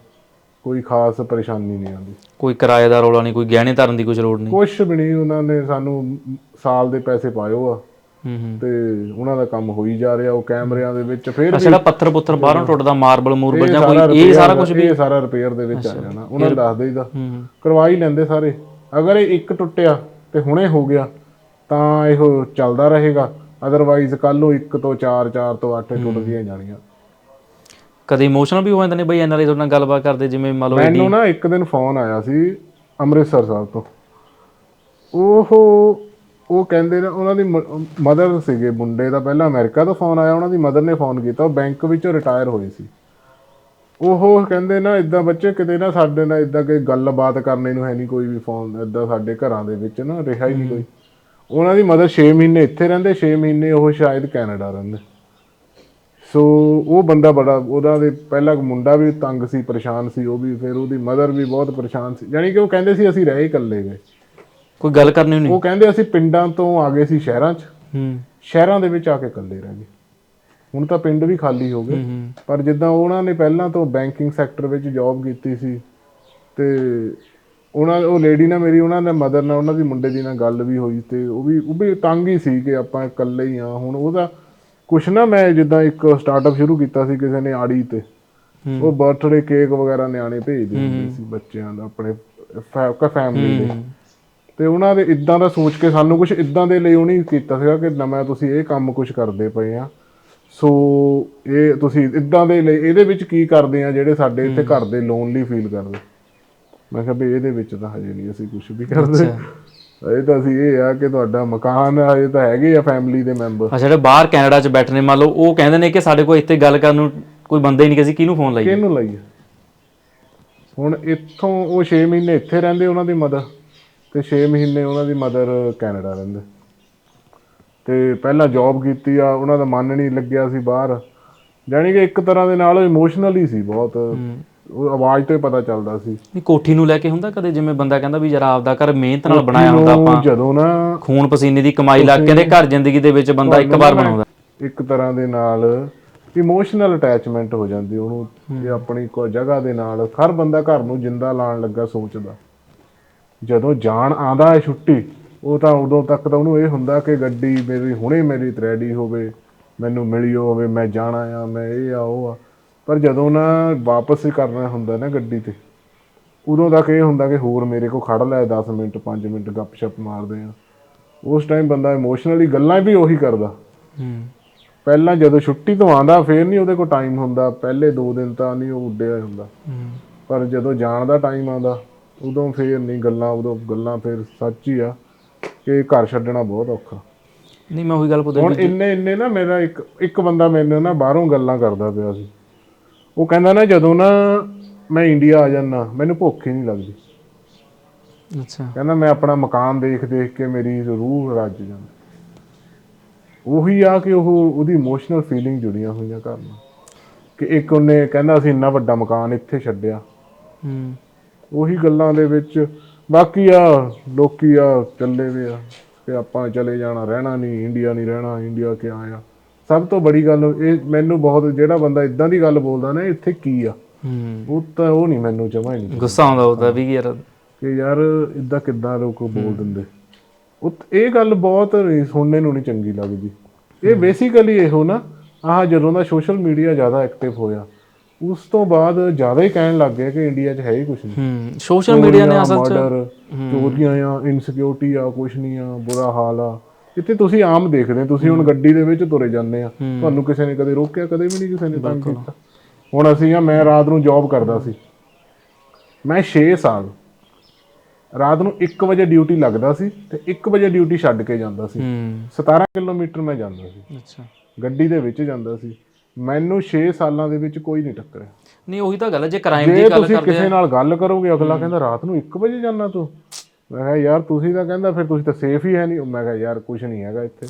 ਕੋਈ ਖਾਸ ਪਰੇਸ਼ਾਨੀ ਨਹੀਂ ਆਉਂਦੀ। ਕੋਈ ਕਿਰਾਏ ਦਾ ਰੌਲਾ ਨਹੀਂ ਕੋਈ ਗਹਿਣੇ ਧਰਨ ਦੀ ਕੁਝ ਲੋੜ ਨਹੀਂ। ਕੁਛ ਵੀ ਨਹੀਂ ਉਹਨਾਂ ਨੇ ਸਾਨੂੰ ਸਾਲ ਦੇ ਪੈਸੇ ਪਾਇਓ ਆ। ਤੇ ਉਹਨਾਂ ਦਾ ਕੰਮ ਹੋਈ ਜਾ ਰਿਹਾ ਉਹ ਕੈਮਰਿਆਂ ਦੇ ਵਿੱਚ ਫਿਰ ਅੱਛਾ ਜਿਹੜਾ ਪੱਥਰ ਪੁੱਥਰ ਬਾਹਰੋਂ ਟੁੱਟਦਾ ਮਾਰਬਲ ਮੂਰਬਲ ਜਾਂ ਕੋਈ ਇਹ ਸਾਰਾ ਕੁਝ ਵੀ ਇਹ ਸਾਰਾ ਰਿਪੇਅਰ ਦੇ ਵਿੱਚ ਆ ਜਾਣਾ ਉਹਨਾਂ ਨੂੰ ਦੱਸ ਦੇਈਦਾ। ਕਰਵਾ ਹੀ ਲੈਂਦੇ ਸਾਰੇ। ਅਗਰ ਇਹ ਇੱਕ ਟੁੱਟਿਆ ਤੇ ਹੁਣੇ ਹੋ ਗਿਆ ਤਾਂ ਇਹੋ ਚੱਲਦਾ ਰਹੇਗਾ। ਅਦਰਵਾਈਜ਼ ਕੱਲ ਨੂੰ ਇੱਕ ਤੋਂ 4 4 ਤੋਂ 8 ਟੁੱਟਦੀਆਂ ਜਾਣੀਆਂ। ਕਦੇ ਇਮੋਸ਼ਨਲ ਵੀ ਹੋ ਜਾਂਦੇ ਨੇ ਬਈ ਐਨਆਰਆਈ ਤੁਹਾਡੇ ਨਾਲ ਗੱਲਬਾਤ ਕਰਦੇ ਜਿਵੇਂ ਮੰਨ ਲਓ ਮੈਨੂੰ ਨਾ ਇੱਕ ਦਿਨ ਫੋਨ ਆਇਆ ਸੀ ਅੰਮ੍ਰਿਤਸਰ ਸਾਹਿਬ ਤੋਂ। ਉਹ ਉਹ ਕਹਿੰਦੇ ਨੇ ਉਹਨਾਂ ਦੀ ਮਦਰ ਸੀਗੇ ਮੁੰਡੇ ਦਾ ਪਹਿਲਾਂ ਅਮਰੀਕਾ ਤੋਂ ਫੋਨ ਆਇਆ ਉਹਨਾਂ ਦੀ ਮਦਰ ਨੇ ਫੋਨ ਕੀਤਾ ਉਹ ਬੈਂਕ ਵਿੱਚੋਂ ਰਿਟਾਇਰ ਹੋਏ ਸੀ। ਉਹ ਕਹਿੰਦੇ ਨਾ ਇਦਾਂ ਬੱਚੇ ਕਿਤੇ ਨਾ ਸਾਡੇ ਨਾਲ ਇਦਾਂ ਕੋਈ ਗੱਲਬਾਤ ਕਰਨੇ ਨੂੰ ਹੈ ਨਹੀਂ ਕੋਈ ਵੀ ਫੋਨ ਇਦਾਂ ਸਾਡੇ ਘਰਾਂ ਦੇ ਵਿੱਚ ਨਾ ਰਿਹਾ ਹੀ ਨਹੀਂ ਕੋਈ। ਉਹਨਾਂ ਦੀ ਮਦਰ 6 ਮਹੀਨੇ ਇੱਥੇ ਰਹਿੰਦੇ 6 ਮਹੀਨੇ ਉਹ ਸ਼ਾਇਦ ਕੈਨੇਡਾ ਰਹਿੰਦੇ। ਸੋ ਉਹ ਬੰਦਾ ਬੜਾ ਉਹਦਾ ਦੇ ਪਹਿਲਾ ਮੁੰਡਾ ਵੀ ਤੰਗ ਸੀ ਪਰੇਸ਼ਾਨ ਸੀ ਉਹ ਵੀ ਫਿਰ ਉਹਦੀ ਮਦਰ ਵੀ ਬਹੁਤ ਪਰੇਸ਼ਾਨ ਸੀ। ਯਾਨੀ ਕਿ ਉਹ ਕਹਿੰਦੇ ਸੀ ਅਸੀਂ ਰਹਿ ਇਕੱਲੇ ਗਏ। ਕੋਈ ਗੱਲ ਕਰਨੀ ਨਹੀਂ? ਉਹ ਕਹਿੰਦੇ ਅਸੀਂ ਪਿੰਡਾਂ ਤੋਂ ਆ ਗਏ ਸੀ ਸ਼ਹਿਰਾਂ 'ਚ। ਹੂੰ। ਸ਼ਹਿਰਾਂ ਦੇ ਵਿੱਚ ਆ ਕੇ ਇਕੱਲੇ ਰਹਿ ਗਏ। ਹੁਣ ਤਾਂ ਪਿੰਡ ਵੀ ਖਾਲੀ ਹੋ ਗਏ। ਪਰ ਜਿੱਦਾਂ ਉਹਨਾਂ ਨੇ ਪਹਿਲਾਂ ਤੋਂ ਬੈਂਕਿੰਗ ਸੈਕਟਰ ਵਿੱਚ ਜੌਬ ਕੀਤੀ ਸੀ ਤੇ ਉਹਨਾਂ ਉਹ ਲੇਡੀ ਨਾਲ ਮੇਰੀ ਉਹਨਾਂ ਦੇ ਮਦਰ ਨਾਲ ਉਹਨਾਂ ਦੀ ਮੁੰਡੇ ਦੀ ਨਾਲ ਗੱਲ ਵੀ ਹੋਈ ਤੇ ਉਹ ਵੀ ਉਹ ਵੀ ਤੰਗ ਹੀ ਸੀ ਕਿ ਆਪਾਂ ਇਕੱਲੇ ਹੀ ਆ ਹੁਣ ਉਹਦਾ ਕੁਛ ਨਾ ਮੈਂ ਜਿੱਦਾਂ ਇੱਕ ਸਟਾਰਟਅਪ ਸ਼ੁਰੂ ਕੀਤਾ ਸੀ ਕਿਸੇ ਨੇ ਆੜੀ ਤੇ। ਉਹ ਬਰਥਡੇ ਕੇਕ ਵਗੈਰਾ ਨਿਆਣੇ ਭੇਜਦੇ ਹੁੰਦੇ ਸੀ ਬੱਚਿਆਂ ਦਾ ਆਪਣੇ ਫੈਮਿਲੀ ਦੇ। ਤੇ ਉਹਨਾਂ ਦੇ ਇਦਾਂ ਦਾ ਸੋਚ ਕੇ ਸਾਨੂੰ ਕੁਝ ਇਦਾਂ ਦੇ ਲਈ ਉਹਨੇ ਕੀਤਾ ਸੀਗਾ ਕਿ ਨਵਾਂ ਤੁਸੀਂ ਇਹ ਕੰਮ ਕੁਝ ਕਰਦੇ ਪਏ ਆ। ਸੋ ਇਹ ਤੁਸੀਂ ਇਦਾਂ ਦੇ ਲਈ ਇਹਦੇ ਵਿੱਚ ਕੀ ਕਰਦੇ ਆ ਜਿਹੜੇ ਸਾਡੇ ਇੱਥੇ ਘਰ ਦੇ ਲੋਨਲੀ ਫੀਲ ਕਰਦੇ? ਮੈਂ ਕਿਹਾ ਵੀ ਇਹਦੇ ਵਿੱਚ ਤਾਂ ਹਜੇ ਨਹੀਂ ਅਸੀਂ ਕੁਝ ਵੀ ਕਰਦੇ। ਇਹ ਤਾਂ ਅਸੀਂ ਇਹ ਆ ਕਿ ਤੁਹਾਡਾ ਮਕਾਨ ਆ ਹਜੇ ਤਾਂ ਹੈਗੇ ਆ ਫੈਮਿਲੀ ਦੇ ਮੈਂਬਰ ਅੱਛਾ ਜਿਹੜੇ ਬਾਹਰ ਕੈਨੇਡਾ 'ਚ ਬੈਠੇ ਨੇ ਮੰਨ ਲਓ ਉਹ ਕਹਿੰਦੇ ਨੇ ਕਿ ਸਾਡੇ ਕੋਲ ਇੱਥੇ ਗੱਲ ਕਰਨ ਨੂੰ ਕੋਈ ਬੰਦਾ ਹੀ ਨਹੀਂ ਕਿ ਅਸੀਂ ਕਿਹਨੂੰ ਫੋਨ ਲਾਈਏ? ਕਿਹਨੂੰ ਲਈਏ? ਹੁਣ ਇੱਥੋਂ ਉਹ 6 ਮਹੀਨੇ ਇੱਥੇ ਰਹਿੰਦੇ ਉਹਨਾਂ ਦੀ ਮਦਰ ਤੇ 6 ਮਹੀਨੇ ਉਹਨਾਂ ਦੀ ਮਦਰ ਕੈਨੇਡਾ ਰਹਿੰਦੇ। ਤੇ ਪਹਿਲਾਂ ਜੌਬ ਕੀਤੀ ਆ ਉਹਨਾਂ ਦਾ ਮਨ ਨਹੀਂ ਲੱਗਿਆ ਸੀ ਬਾਹਰ। ਜਾਣੀ ਕਿ ਇੱਕ ਤਰ੍ਹਾਂ ਦੇ ਨਾਲ ਇਮੋਸ਼ਨਲ ਹੀ ਸੀ ਬਹੁਤ। ਉਹ ਆਵਾਜ਼ ਤੋਂ ਹੀ ਪਤਾ ਚੱਲਦਾ ਸੀ। ਨਹੀਂ ਕੋਠੀ ਨੂੰ ਲੈ ਕੇ ਹੁੰਦਾ ਕਦੇ? ਜਿਵੇਂ ਬੰਦਾ ਕਹਿੰਦਾ ਵੀ ਜਰਾ ਆਪਦਾ ਘਰ ਮਿਹਨਤ ਨਾਲ ਬਣਾਇਆ ਹੁੰਦਾ ਆਪਾਂ। ਜਦੋਂ ਨਾ ਖੂਨ ਪਸੀਨੇ ਦੀ ਕਮਾਈ ਲਾ ਕੇ ਕਹਿੰਦੇ ਘਰ ਜ਼ਿੰਦਗੀ ਦੇ ਵਿੱਚ ਬੰਦਾ ਇੱਕ ਵਾਰ ਬਣਾਉਂਦਾ। ਇੱਕ ਤਰ੍ਹਾਂ ਦੇ ਨਾਲ ਇਮੋਸ਼ਨਲ ਅਟੈਚਮੈਂਟ ਹੋ ਜਾਂਦੀ ਉਹਨੂੰ। ਇਹ ਆਪਣੀ ਕੋ ਜਗ੍ਹਾ ਦੇ ਨਾਲ ਹਰ ਬੰਦਾ ਘਰ ਨੂੰ ਜਿੰਦਾ ਲਾਣ ਲੱਗਾ ਸੋਚਦਾ। ਜਦੋਂ ਜਾਣ ਆਂਦਾ ਹੈ ਛੁੱਟੀ ਉਹ ਤਾਂ ਉਦੋਂ ਤੱਕ ਤਾਂ ਉਹਨੂੰ ਇਹ ਹੁੰਦਾ ਕਿ ਗੱਡੀ ਮੇਰੀ ਹੁਣੇ ਮੇਰੀ ਰੈਡੀ ਹੋਵੇ ਮੈਨੂੰ ਮਿਲਿਓ ਹੋਵੇ ਮੈਂ ਜਾਣਾ ਆ ਮੈਂ ਇਹ ਆ ਉਹ ਆ। ਪਰ ਜਦੋਂ ਨਾ ਵਾਪਸ ਹੀ ਕਰਨਾ ਹੁੰਦਾ ਨਾ ਗੱਡੀ ਤੇ ਉਦੋਂ ਤੱਕ ਇਹ ਹੁੰਦਾ ਕਿ ਹੋਰ ਮੇਰੇ ਕੋ ਖੜ ਲੈ 10 ਮਿੰਟ 5 ਮਿੰਟ ਗੱਪਸ਼ਪ ਮਾਰਦੇ ਆ। ਉਸ ਟਾਈਮ ਬੰਦਾ ਇਮੋਸ਼ਨਲੀ ਗੱਲਾਂ ਵੀ ਉਹੀ ਕਰਦਾ। ਹੂੰ। ਪਹਿਲਾਂ ਜਦੋਂ ਛੁੱਟੀ ਤੋਂ ਆਂਦਾ ਫੇਰ ਨਹੀਂ ਉਹਦੇ ਕੋਲ ਟਾਈਮ ਹੁੰਦਾ ਪਹਿਲੇ 2 ਦਿਨ ਤਾਂ ਨਹੀਂ ਉਹ ਉੱਡਿਆ ਹੁੰਦਾ। ਹੂੰ। ਪਰ ਜਦੋਂ ਜਾਣ ਦਾ ਟਾਈਮ ਆਉਂਦਾ ਉਦੋਂ ਫੇਰ ਨਹੀਂ ਗੱਲਾਂ ਉਦੋਂ ਗੱਲਾਂ ਫੇਰ ਸੱਚ ਹੀ ਆ ਕਿ ਘਰ ਛੱਡਣਾ ਬਹੁਤ ਔਖਾ। ਨਹੀਂ ਮੈਂ ਉਹੀ ਗੱਲ ਪੁੱਛਦਾ ਹੁਣ ਇੰਨੇ ਇੰਨੇ ਨਾ ਮੇਰਾ ਇੱਕ ਇੱਕ ਬੰਦਾ ਮੈਨੂੰ ਨਾ ਬਾਹਰੋਂ ਗੱਲਾਂ ਕਰਦਾ ਪਿਆ ਸੀ। ਉਹ ਕਹਿੰਦਾ ਨਾ ਜਦੋਂ ਨਾ ਮੈਂ ਇੰਡੀਆ ਆ ਜਾਂਦਾ ਮੈਨੂੰ ਭੁੱਖ ਹੀ ਨਹੀਂ ਲੱਗਦੀ। ਅੱਛਾ। ਕਹਿੰਦਾ ਮੈਂ ਆਪਣਾ ਮਕਾਨ ਦੇਖ ਦੇਖ ਕੇ ਮੇਰੀ ਰੂਹ ਰੱਜ ਜਾਂਦੀ। ਉਹੀ ਆ ਕਿ ਉਹ ਉਹਦੀ ਇਮੋਸ਼ਨਲ ਫੀਲਿੰਗ ਜੁੜੀਆਂ ਹੋਈਆਂ ਘਰ ਨਾਲ ਕਿ ਇੱਕ ਉਹਨੇ ਕਹਿੰਦਾ ਅਸੀਂ ਇੰਨਾ ਵੱਡਾ ਮਕਾਨ ਇੱਥੇ ਛੱਡਿਆ। ਹੂੰ। ਉਹੀ ਗੱਲਾਂ ਦੇ ਵਿੱਚ ਬਾਕੀ ਆ ਲੋਕੀ ਆ ਚੱਲੇ ਵੇ ਆ ਕਿ ਆਪਾਂ ਚਲੇ ਜਾਣਾ ਰਹਿਣਾ ਨਹੀਂ ਇੰਡੀਆ ਨਹੀਂ ਰਹਿਣਾ ਇੰਡੀਆ ਕਿ ਆਇਆ ਸਭ ਤੋਂ ਬੜੀ ਗੱਲ ਇਹ ਮੈਨੂੰ ਬਹੁਤ ਜਿਹੜਾ ਬੰਦਾ ਇਦਾਂ ਦੀ ਗੱਲ ਬੋਲਦਾ ਨਾ ਇੱਥੇ ਕੀ ਆ? ਹੂੰ। ਉਹ ਤਾਂ ਉਹ ਨਹੀਂ ਮੈਨੂੰ ਜਮਾ ਨਹੀਂ ਗੁੱਸਾ ਆਉਂਦਾ ਉਹਦਾ ਵੀ ਯਾਰ। ਕਿ ਯਾਰ ਇਦਾਂ ਕਿੱਦਾਂ ਲੋਕ ਬੋਲ ਦਿੰਦੇ। ਉਹ ਇਹ ਗੱਲ ਬਹੁਤ ਸੁਣਨੇ ਨੂੰ ਨਹੀਂ ਚੰਗੀ ਲੱਗਦੀ। ਇਹ ਬੇਸਿਕਲੀ ਇਹੋ ਨਾ ਆਹ ਜਦੋਂ ਦਾ ਸੋਸ਼ਲ ਮੀਡੀਆ ਜ਼ਿਆਦਾ ਐਕਟਿਵ ਹੋਇਆ ਉਸ ਤੋਂ ਬਾਅਦ ਜ਼ਿਆਦਾ ਹੀ ਕਹਿਣ ਲੱਗ ਗਏ ਕਿ ਇੰਡੀਆ 'ਚ ਹੈ ਹੀ ਕੁਝ ਨਹੀਂ। ਹੂੰ ਸੋਸ਼ਲ ਮੀਡੀਆ ਨੇ ਅਸਲ 'ਚ ਚੋਰੀਆਂ ਆ ਇਨਸਿਕਿਉਰਿਟੀ ਆ ਕੁਝ ਨਹੀਂ ਆ ਬੁਰਾ ਹਾਲ ਆ। ਇੱਥੇ ਤੁਸੀਂ ਆਮ ਦੇਖਦੇ ਤੁਸੀਂ ਹੁਣ ਗੱਡੀ ਦੇ ਵਿੱਚ ਤੁਰੇ ਜਾਂਦੇ ਆ। ਤੁਹਾਨੂੰ ਕਿਸੇ ਨੇ ਕਦੇ ਰੋਕਿਆ ਕਦੇ ਵੀ ਨਹੀਂ ਕਿਸੇ ਨੇ ਤੰਗ ਕੀਤਾ। ਹੁਣ ਅਸੀਂ ਆ ਮੈਂ ਰਾਤ ਨੂੰ ਜੌਬ ਕਰਦਾ ਸੀ। ਮੈਂ 6 ਸਾਲ ਰਾਤ ਨੂੰ 1 ਵਜੇ ਡਿਊਟੀ ਲੱਗਦਾ ਸੀ ਤੇ 1 ਵਜੇ ਡਿਊਟੀ ਛੱਡ ਕੇ ਜਾਂਦਾ ਸੀ। ਹੂੰ। 17 ਕਿਲੋਮੀਟਰ ਮੈਂ ਜਾਂਦਾ ਸੀ। ਅੱਛਾ। ਗੱਡੀ ਦੇ ਵਿੱਚ ਜਾਂਦਾ ਸੀ। ਮੈਨੂੰ 6 ਸਾਲਾਂ ਦੇ ਵਿੱਚ ਕੋਈ ਨਹੀਂ ਟੱਕਰਿਆ। ਨਹੀਂ ਉਹੀ ਤਾਂ ਗੱਲ ਹੈ ਜੇ ਕ੍ਰਾਈਮ ਜੇ ਦੀ ਗੱਲ ਤੁਸੀਂ ਕਰਦੇ ਕਿਸੇ ਨਾਲ ਗੱਲ ਕਰੋਗੇ ਅਗਲਾ ਕਹਿੰਦਾ ਰਾਤ ਨੂੰ 1 ਵਜੇ ਜਾਣਾ ਤੂੰ। ਮੈਂ ਕਿਹਾ ਯਾਰ ਤੁਸੀਂ ਤਾਂ ਕਹਿੰਦਾ ਫਿਰ ਤੁਸੀਂ ਤਾਂ ਸੇਫ ਹੀ ਹੈ ਨਹੀਂ। ਮੈਂ ਕਿਹਾ ਯਾਰ ਕੁਝ ਨਹੀਂ ਹੈਗਾ ਇੱਥੇ।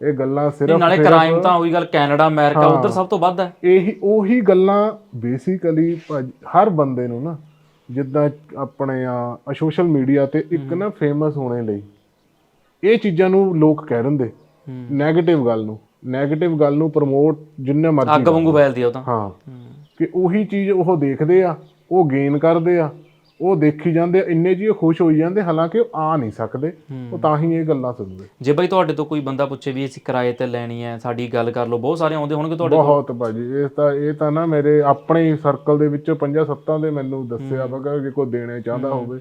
ਇਹ ਗੱਲਾਂ ਸਿਰਫ ਨਾਲੇ ਕ੍ਰਾਈਮ ਤਾਂ ਉਹੀ ਗੱਲ ਕੈਨੇਡਾ ਅਮਰੀਕਾ ਉਧਰ ਸਭ ਤੋਂ ਵੱਧ ਹੈ। ਇਹੀ ਉਹੀ ਗੱਲਾਂ ਬੇਸਿਕਲੀ ਹਰ ਬੰਦੇ ਨੂੰ ਨਾ ਜਿੱਦਾਂ ਆਪਣੇ ਆ ਸੋਸ਼ਲ ਮੀਡੀਆ ਤੇ ਇੱਕ ਨਾ ਫੇਮਸ ਹੋਣੇ ਲਈ ਇਹ ਚੀਜ਼ਾਂ ਨੂੰ ਲੋਕ ਕਹਿ ਦਿੰਦੇ ਹੂੰ। 네ਗੇਟਿਵ ਗੱਲ ਨੂੰ। 네ਗੇਟਿਵ ਗੱਲ ਨੂੰ ਪ੍ਰਮੋਟ ਜਿੰਨਾ ਮਰਜ਼ੀ ਅੱਗ ਵਾਂਗੂ ਬੈਲਦੀ ਆ ਉਹ ਤਾਂ। ਹਾਂ। ਕਿ ਉਹੀ ਚੀਜ਼ ਉਹ ਦੇਖਦੇ ਆ ਉਹ ਗੇਨ ਕਰਦੇ ਆ ਉਹ ਦੇਖੀ ਜਾਂਦੇ ਇੰਨੇ ਜੀ ਖੁਸ਼ ਹੋਈ ਜਾਂਦੇ ਹਾਲਾਂਕਿ ਉਹ ਆ ਨਹੀਂ ਸਕਦੇ ਉਹ ਤਾਂ ਹੀ ਇਹ ਗੱਲਾਂ ਸੁਣਦੇ। ਜੇ ਬਈ ਤੁਹਾਡੇ ਤੋਂ ਕੋਈ ਬੰਦਾ ਪੁੱਛੇ ਵੀ ਅਸੀਂ ਕਿਰਾਏ ਤੇ ਲੈਣੀ ਹੈ ਸਾਡੀ ਗੱਲ ਕਰ ਲਓ ਬਹੁਤ ਸਾਰੇ ਆਉਂਦੇ ਹੋਣਗੇ ਤੁਹਾਡੇ ਕੋਲ ਬਹੁਤ ਭਾਜੀ ਇਹ ਤਾਂ ਇਹ ਤਾਂ ਨਾ ਮੇਰੇ ਆਪਣੇ ਸਰਕਲ ਦੇ ਵਿੱਚੋਂ ਪੰਜਾਂ ਸੱਤਾਂ ਦੇ ਮੈਨੂੰ ਦੱਸਿਆ ਵਗਾ ਕਿ ਕੋਈ ਦੇਣੇ ਚਾਹੁੰਦਾ ਹੋਵੇ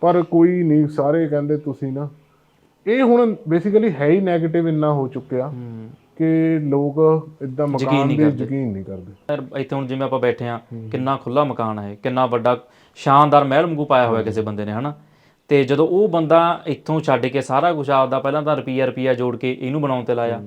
ਪਰ ਕੋਈ ਨਹੀਂ ਸਾਰੇ ਕਹਿੰਦੇ ਤੁਸੀਂ ਨਾ ਇਹ ਹੁਣ ਬੇਸਿਕਲੀ ਹੈ ਹੀ 네ਗੇਟਿਵ ਇੰਨਾ ਹੋ ਚੁੱਕਿਆ। ਕਿ ਲੋਕ ਇਦਾਂ ਮਕਾਨ ਦੇ ਯਕੀਨ ਨਹੀਂ ਕਰਦੇ। ਯਾਰ ਇੱਥੇ ਹੁਣ ਜਿਵੇਂ ਆਪਾਂ ਬੈਠੇ ਆ ਕਿੰਨਾ ਖੁੱਲਾ ਮਕਾਨ ਹੈ ਕਿੰਨਾ ਵੱਡਾ ਸ਼ਾਨਦਾਰ ਮਹਿਲ ਵਾਂਗੂ ਪਾਇਆ ਹੋਇਆ ਕਿਸੇ ਬੰਦੇ ਨੇ ਹਨਾ? ਤੇ ਜਦੋਂ ਉਹ ਬੰਦਾ ਇੱਥੋਂ ਛੱਡ ਕੇ ਸਾਰਾ ਕੁਝ ਆਪਦਾ ਪਹਿਲਾਂ ਤਾਂ ਰੁਪਈਆ ਰੁਪਈਆ ਜੋੜ ਕੇ ਇਹਨੂੰ ਬਣਾਉਣ ਤੇ ਲਾਇਆ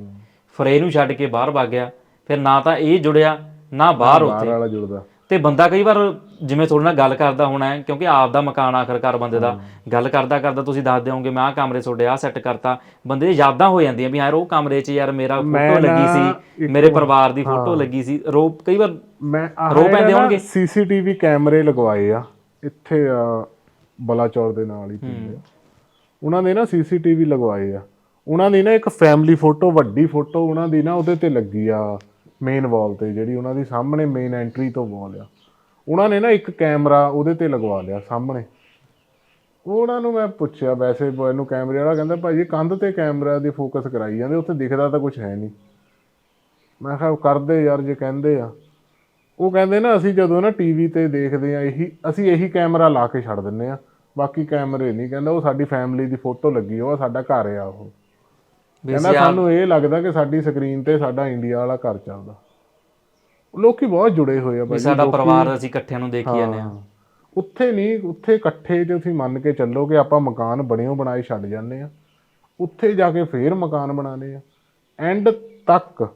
ਫਿਰ ਇਹਨੂੰ ਛੱਡ ਕੇ ਬਾਹਰ ਭੱਗ ਗਿਆ ਫਿਰ ਨਾ ਤਾਂ ਇਹ ਜੁੜਿਆ ਨਾ ਬਾਹਰ ਬਾਹਰ ਉੱਥੇ। ਵਾਲਾ ਜੁੜਦਾ। ਤੇ ਬੰਦਾ ਕਈ ਵਾਰ ਜਿਵੇਂ ਤੁਹਾਡੇ ਨਾਲ ਗੱਲ ਕਰਦਾ ਹੋਣਾ ਹੈ ਕਿਉਂਕਿ ਆਪ ਦਾ ਮਕਾਨ ਆਖਰਕਾਰ ਬੰਦੇ ਦਾ ਗੱਲ ਕਰਦਾ ਕਰਦਾ ਤੁਸੀਂ ਦੱਸ ਦਿਓਗੇ ਮੈਂ ਆਹ ਕਮਰੇ ਤੁਹਾਡੇ ਆਹ ਸੈੱਟ ਕਰਤਾ। ਬੰਦੇ ਦੀ ਯਾਦਾਂ ਹੋ ਜਾਂਦੀਆਂ ਵੀ ਯਾਰ ਉਹ ਕਮਰੇ 'ਚ ਯਾਰ ਮੇਰਾ ਫੋਟੋ ਲੱਗੀ ਸੀ ਮੇਰੇ ਪਰਿਵਾਰ ਦੀ ਫੋਟੋ ਲੱਗੀ ਸੀ। ਰੋ ਕਈ ਵਾਰ ਮੈਂ ਰੋ ਪੈਂਦੇ ਹੋਣਗੇ? ਸੀਸੀਟੀਵੀ ਕੈਮਰੇ ਲਗਵਾਏ ਆ ਇੱਥੇ ਆ ਬਲਾਚੌਰ ਦੇ ਨਾਲ ਹੀ ਆ। ਉਹਨਾਂ ਨੇ ਨਾ ਸੀਸੀਟੀਵੀ ਲਗਵਾਏ ਆ। ਉਹਨਾਂ ਦੀ ਨਾ ਇੱਕ ਫੈਮਿਲੀ ਫੋਟੋ ਵੱਡੀ ਫੋਟੋ ਉਹਨਾਂ ਦੀ ਨਾ ਉਹਦੇ ਤੇ ਲੱਗੀ ਆ। ਮੇਨ ਵਾਲ ਤੇ, ਜਿਹੜੀ ਉਹਨਾਂ ਦੀ ਸਾਹਮਣੇ ਮੇਨ ਐਂਟਰੀ ਤੋਂ ਵਾਲ ਆ। ਉਹਨਾਂ ਨੇ ਨਾ ਇੱਕ ਕੈਮਰਾ ਉਹਦੇ ਤੇ ਲਗਵਾ ਲਿਆ ਸਾਹਮਣੇ। ਉਹਨਾਂ ਨੂੰ ਮੈਂ ਪੁੱਛਿਆ, ਵੈਸੇ ਨੂੰ ਕੈਮਰੇ ਵਾਲਾ ਕਹਿੰਦਾ, ਭਾਈ ਇਹ ਕੰਧ ਤੇ ਕੈਮਰਾ ਦੀ ਫੋਕਸ ਕਰਾਈ ਜਾਂਦੇ, ਉੱਥੇ ਦਿਖਦਾ ਤਾਂ ਕੁਝ ਹੈ ਨਹੀਂ। ਮੈਂ ਕਿਹਾ ਕਰਦੇ ਯਾਰ, ਜੇ ਕਹਿੰਦੇ ਆ। ਉਹ ਕਹਿੰਦੇ ਨਾ, ਅਸੀਂ ਜਦੋਂ ਨਾ ਟੀਵੀ ਤੇ ਦੇਖਦੇ ਆ, ਇਹੀ, ਅਸੀਂ ਇਹੀ ਕੈਮਰਾ ਲਾ ਕੇ ਛੱਡ ਦਿੰਨੇ ਆ। ਬਾਕੀ ਕੈਮਰੇ ਨਹੀਂ ਕਹਿੰਦਾ, ਉਹ ਸਾਡੀ ਫੈਮਿਲੀ ਦੀ ਫੋਟੋ ਲੱਗੀ, ਉਹ ਸਾਡਾ ਘਰ ਆ ਉਹ। ਕਹਿੰਦਾ ਸਾਨੂੰ ਇਹ ਲੱਗਦਾ ਕਿ ਸਾਡੀ ਸਕਰੀਨ ਤੇ ਸਾਡਾ ਇੰਡੀਆ ਵਾਲਾ ਘਰ ਚੱਲਦਾ। ਲੋਕੀ ਬਹੁਤ ਜੁੜੇ ਹੋਏ ਆ ਵੀ ਬਾਈ ਸਾਡਾ ਪਰਿਵਾਰ ਅਸੀਂ ਇਕੱਠਿਆਂ ਨੂੰ ਦੇਖੀ ਜਾਂਦੇ ਆ ਉੱਥੇ ਨਹੀਂ ਉੱਥੇ ਇਕੱਠੇ ਜੇ ਤੁਸੀਂ ਮੰਨ ਕੇ ਚੱਲੋ ਕਿ ਆਪਾਂ ਮਕਾਨ ਬਣਿਓ ਬਣਾਏ ਛੱਡ ਜਾਂਦੇ ਆ ਉੱਥੇ ਜਾ ਕੇ ਫੇਰ ਮਕਾਨ ਬਣਾਣੇ ਆ ਐਂਡ ਤੱਕ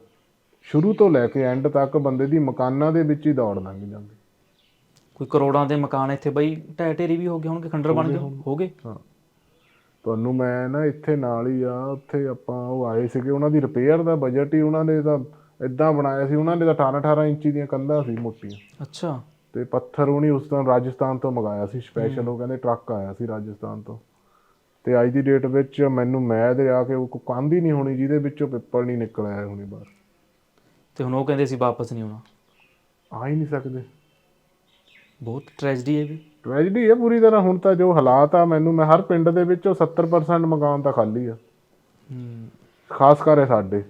ਸ਼ੁਰੂ ਤੋਂ ਲੈ ਕੇ ਐਂਡ ਤੱਕ ਬੰਦੇ ਦੀ ਮਕਾਨਾਂ ਦੇ ਵਿੱਚ ਹੀ ਦੌੜ ਲੰਘ ਜਾਂਦੀ। ਕੋਈ ਕਰੋੜਾਂ ਦੇ ਮਕਾਨ ਇੱਥੇ ਬਈ ਢਹਿ ਢੇਰੀ ਵੀ ਹੋ ਗਏ ਹੋਣਗੇ ਖੰਡਰ ਬਣ ਗਏ ਹੋ ਗਏ। ਹਾਂ। ਤੁਹਾਨੂੰ ਮੈਂ ਨਾ ਇੱਥੇ ਨਾਲ ਹੀ ਆ ਉੱਥੇ ਆਪਾਂ ਉਹ ਆਏ ਸੀਗੇ ਉਹਨਾਂ ਦੀ ਰਿਪੇਅਰ ਦਾ ਬਜਟ ਹੀ ਉਹਨਾਂ ਨੇ ਤਾਂ ਇਦਾਂ ਬਣਾਇਆ ਸੀ ਉਹਨਾਂ ਨੇ ਤਾਂ 18 18 ਇੰਚੀ ਦੀਆਂ ਕੰਧਾਂ ਸੀ ਮੋਟੀਆਂ। ਅੱਛਾ। ਤੇ ਪੱਥਰ ਉਹਨੇ ਉਸ ਤੋਂ ਰਾਜਸਥਾਨ ਤੋਂ ਮੰਗਾਇਆ ਸੀ ਸਪੈਸ਼ਲ ਉਹ ਕਹਿੰਦੇ ਟਰੱਕ ਆਇਆ ਸੀ ਰਾਜਸਥਾਨ ਤੋਂ। ਤੇ ਅੱਜ ਦੀ ਡੇਟ ਵਿੱਚ ਮੈਨੂੰ ਮੈਦ ਆ ਕੇ ਉਹ ਕੰਧ ਹੀ ਨਹੀਂ ਹੋਣੀ ਜਿਹਦੇ ਵਿੱਚੋਂ ਪਿੱਪਲ ਨਹੀਂ ਨਿਕਲ ਆਇਆ ਹੋਣੀ ਬਾਹਰ। ਤੇ ਹੁਣ ਉਹ ਕਹਿੰਦੇ ਸੀ ਵਾਪਸ ਨਹੀਂ ਆਉਣਾ। ਆ ਹੀ ਨਹੀਂ ਸਕਦੇ। ਬਹੁਤ ਟ੍ਰੈਜਡੀ ਹੈ ਵੀ। ਟ੍ਰੈਜਡੀ ਹੈ ਪੂਰੀ ਤਰ੍ਹਾਂ। ਹੁਣ ਤਾਂ ਜੋ ਹਾਲਾਤ ਆ ਮੈਨੂੰ ਮੈਂ ਹਰ ਪਿੰਡ ਦੇ ਵਿੱਚੋਂ 70% ਮਕਾਨ ਤਾਂ ਖਾਲੀ ਆ। ਹੂੰ। ਖਾਸ ਕਰ ਸਾਡੇ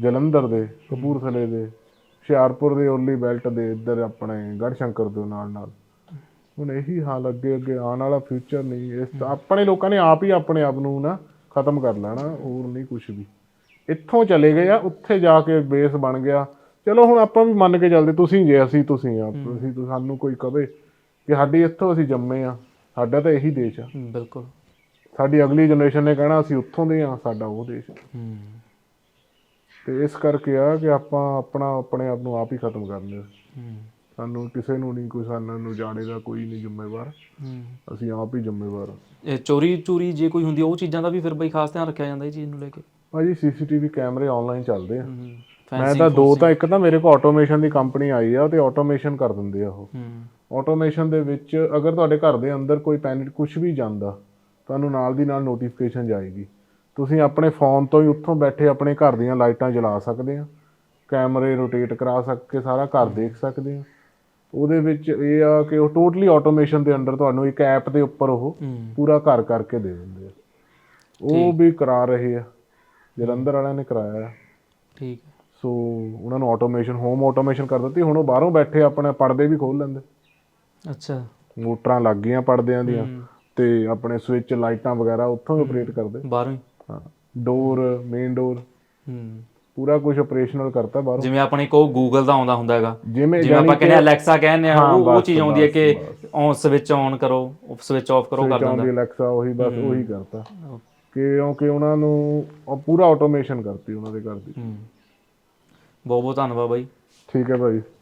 ਜਲੰਧਰ ਦੇ ਕਪੂਰਥਲੇ ਦੇ ਹੁਸ਼ਿਆਰਪੁਰ ਦੇ ਓਲੀ ਬੈਲਟ ਦੇ ਇੱਧਰ ਆਪਣੇ ਗੜਸ਼ੰਕਰ ਦੇ ਨਾਲ ਨਾਲ। ਹੁਣ ਇਹੀ ਹਾਲ ਅੱਗੇ ਅੱਗੇ ਆਉਣ ਵਾਲਾ ਫਿਊਚਰ ਨਹੀਂ ਇਸ ਆਪਣੇ ਲੋਕਾਂ ਨੇ ਆਪ ਹੀ ਆਪਣੇ ਆਪ ਨੂੰ ਨਾ ਖਤਮ ਕਰ ਲੈਣਾ ਹੋਰ ਨਹੀਂ ਕੁਝ ਵੀ। ਇੱਥੋਂ ਚਲੇ ਗਏ ਆ ਉੱਥੇ ਜਾ ਕੇ ਬੇਸ ਬਣ ਗਿਆ। ਚਲੋ ਹੁਣ ਆਪਾਂ ਵੀ ਮੰਨ ਕੇ ਚੱਲਦੇ ਤੁਸੀਂ ਜੇ ਅਸੀਂ ਤੁਸੀਂ ਆ ਤੁਸੀਂ ਸਾਨੂੰ ਕੋਈ ਕਵੇ। ਕਿ ਸਾਡੀ ਇੱਥੋਂ ਅਸੀਂ ਜੰਮੇ ਆ ਸਾਡਾ ਤਾਂ ਇਹੀ ਦੇਸ਼ ਆ। ਬਿਲਕੁਲ। ਸਾਡੀ ਅਗਲੀ ਜਨਰੇਸ਼ਨ ਨੇ ਕਹਿਣਾ ਅਸੀਂ ਉੱਥੋਂ ਦੇ ਆ ਸਾਡਾ ਉਹ ਦੇਸ਼ ਆ। ਹੂੰ। ਤੇ ਇਸ ਕਰਕੇ ਆ ਕਿ ਆਪਾਂ ਆਪਣਾ ਆਪਣੇ ਆਪ ਨੂੰ ਆਪ ਹੀ ਖਤਮ ਕਰ ਲਿਆ ਹੂੰ। ਸਾਨੂੰ ਕਿਸੇ ਨੂੰ ਨਹੀਂ ਕੋਈ ਸਾਨੂੰ ਨੂੰ ਜਾਣੇ ਦਾ ਕੋਈ ਨਹੀਂ ਜ਼ਿੰਮੇਵਾਰ। ਹੂੰ। ਅਸੀਂ ਆਪ ਹੀ ਜ਼ਿੰਮੇਵਾਰ ਇਹ ਚੋਰੀ ਚੋਰੀ ਜੇ ਕੋਈ ਹੁੰਦੀ ਆ, ਉਹ ਚੀਜ਼ਾਂ ਦਾ ਵੀ ਫਿਰ ਬਈ ਖਾਸ ਧਿਆਨ ਰੱਖਿਆ ਜਾਂਦਾ ਇਹ ਚੀਜ਼ ਨੂੰ ਲੈ ਕੇ। ਭਾਜੀ ਸੀਸੀਟੀਵੀ ਕੈਮਰੇ ਆਨਲਾਈਨ ਚੱਲਦੇ ਆ। ਹੂੰ ਮੈਂ ਤਾਂ ਦੋ ਤਾਂ ਇੱਕ ਤਾਂ ਮੇਰੇ ਕੋਲ ਆਟੋਮੇਸ਼ਨ ਦੀ ਕੰਪਨੀ ਆਈ ਆ ਤੇ ਆਟੋਮੇਸ਼ਨ ਕਰ ਦਿੰਦੇ ਆ ਉਹ। ਹੂੰ। ਆਟੋਮੇਸ਼ਨ ਦੇ ਵਿੱਚ ਅਗਰ ਤੁਹਾਡੇ ਘਰ ਦੇ ਅੰਦਰ ਕੋਈ ਪੈਨਿਟ ਕੁਝ ਵੀ ਜਾਂਦਾ ਤੁਹਾਨੂੰ ਨਾਲ ਦੀ ਨਾਲ ਨੋਟੀਫਿਕੇਸ਼ਨ ਜਾਏਗੀ। ਤੁਸੀਂ ਆਪਣੇ ਫੋਨ ਤੋਂ ਹੀ ਉੱਥੋਂ ਬੈਠੇ ਆਪਣੇ ਘਰ ਦੀਆਂ ਲਾਈਟਾਂ ਜਲਾ ਸਕਦੇ ਆ ਕੈਮਰੇ ਰੋਟੇਟ ਕਰਾ ਸਕ ਕੇ ਸਾਰਾ ਘਰ ਦੇਖ ਸਕਦੇ ਆ। ਉਹਦੇ ਵਿੱਚ ਇਹ ਆ ਕਿ ਉਹ ਟੋਟਲੀ ਆਟੋਮੇਸ਼ਨ ਦੇ ਅੰਡਰ ਤੁਹਾਨੂੰ ਇੱਕ ਐਪ ਦੇ ਉੱਪਰ ਉਹ ਪੂਰਾ ਘਰ ਕਰਕੇ ਦੇ ਦਿੰਦੇ ਆ। ਉਹ ਵੀ ਕਰਾ ਰਹੇ ਆ ਜਲੰਧਰ ਵਾਲਿਆਂ ਨੇ ਕਰਾਇਆ ਆ। ਠੀਕ। ਸੋ ਉਹਨਾਂ ਨੂੰ ਆਟੋਮੇਸ਼ਨ ਹੋਮ ਆਟੋਮੇਸ਼ਨ ਕਰ ਦਿੱਤੀ ਹੁਣ ਉਹ ਬਾਹਰੋਂ ਬੈਠੇ ਆਪਣੇ ਪਰਦੇ ਵੀ ਖੋਲ ਲੈਂਦੇ। ਅੱਛਾ। ਮੋਟਰਾਂ ਲੱਗ ਗਈਆਂ ਪਰਦਿਆਂ ਦੀਆਂ। ਤੇ ਆਪਣੇ ਸਵਿਚ ਲਾਈਟਾਂ ਵਗੈਰਾ ਉੱਥੋਂ ਹੀ ਆਪਰੇਟ ਕਰਦੇ। ਬਾਹਰੋਂ ਹੀ। ਹਾਂ। ਡੋਰ ਮੇਨ ਡੋਰ ਹੂੰ। ਪੂਰਾ ਕੁਝ ਆਪਰੇਸ਼ਨਲ ਕਰਤਾ ਬਾਹਰੋਂ। ਜਿਵੇਂ ਆਪਣੇ ਕੋ ਗੂਗਲ ਦਾ ਆਉਂਦਾ ਹੁੰਦਾ ਹੈਗਾ। ਜਿਵੇਂ ਆਪਾਂ ਕਹਿੰਦੇ ਅਲੈਕਸਾ ਕਹਿੰਦੇ ਆ ਉਹ ਚੀਜ਼ ਆਉਂਦੀ ਹੈ ਕਿ ਔਨ ਸਵਿਚ ਔਨ ਕਰੋ ਸਵਿਚ ਆਫ ਕਰੋ ਕਰ ਦਿੰਦਾ। ਅਲੈਕਸਾ ਉਹੀ ਬਸ ਉਹੀ ਕਰਤਾ। ਕਿਉਂਕਿ ਉਹਨਾਂ ਨੂੰ ਪੂਰਾ ਆਟੋਮੇਸ਼ਨ ਕਰਤੀ ਉਹਨਾਂ ਦੇ ਘਰ ਦੀ। ਹੂੰ। ਬਹੁਤ ਬਹੁਤ ਧੰਨਵਾਦ ਬਾਈ। ਠੀਕ ਹੈ ਭਾਈ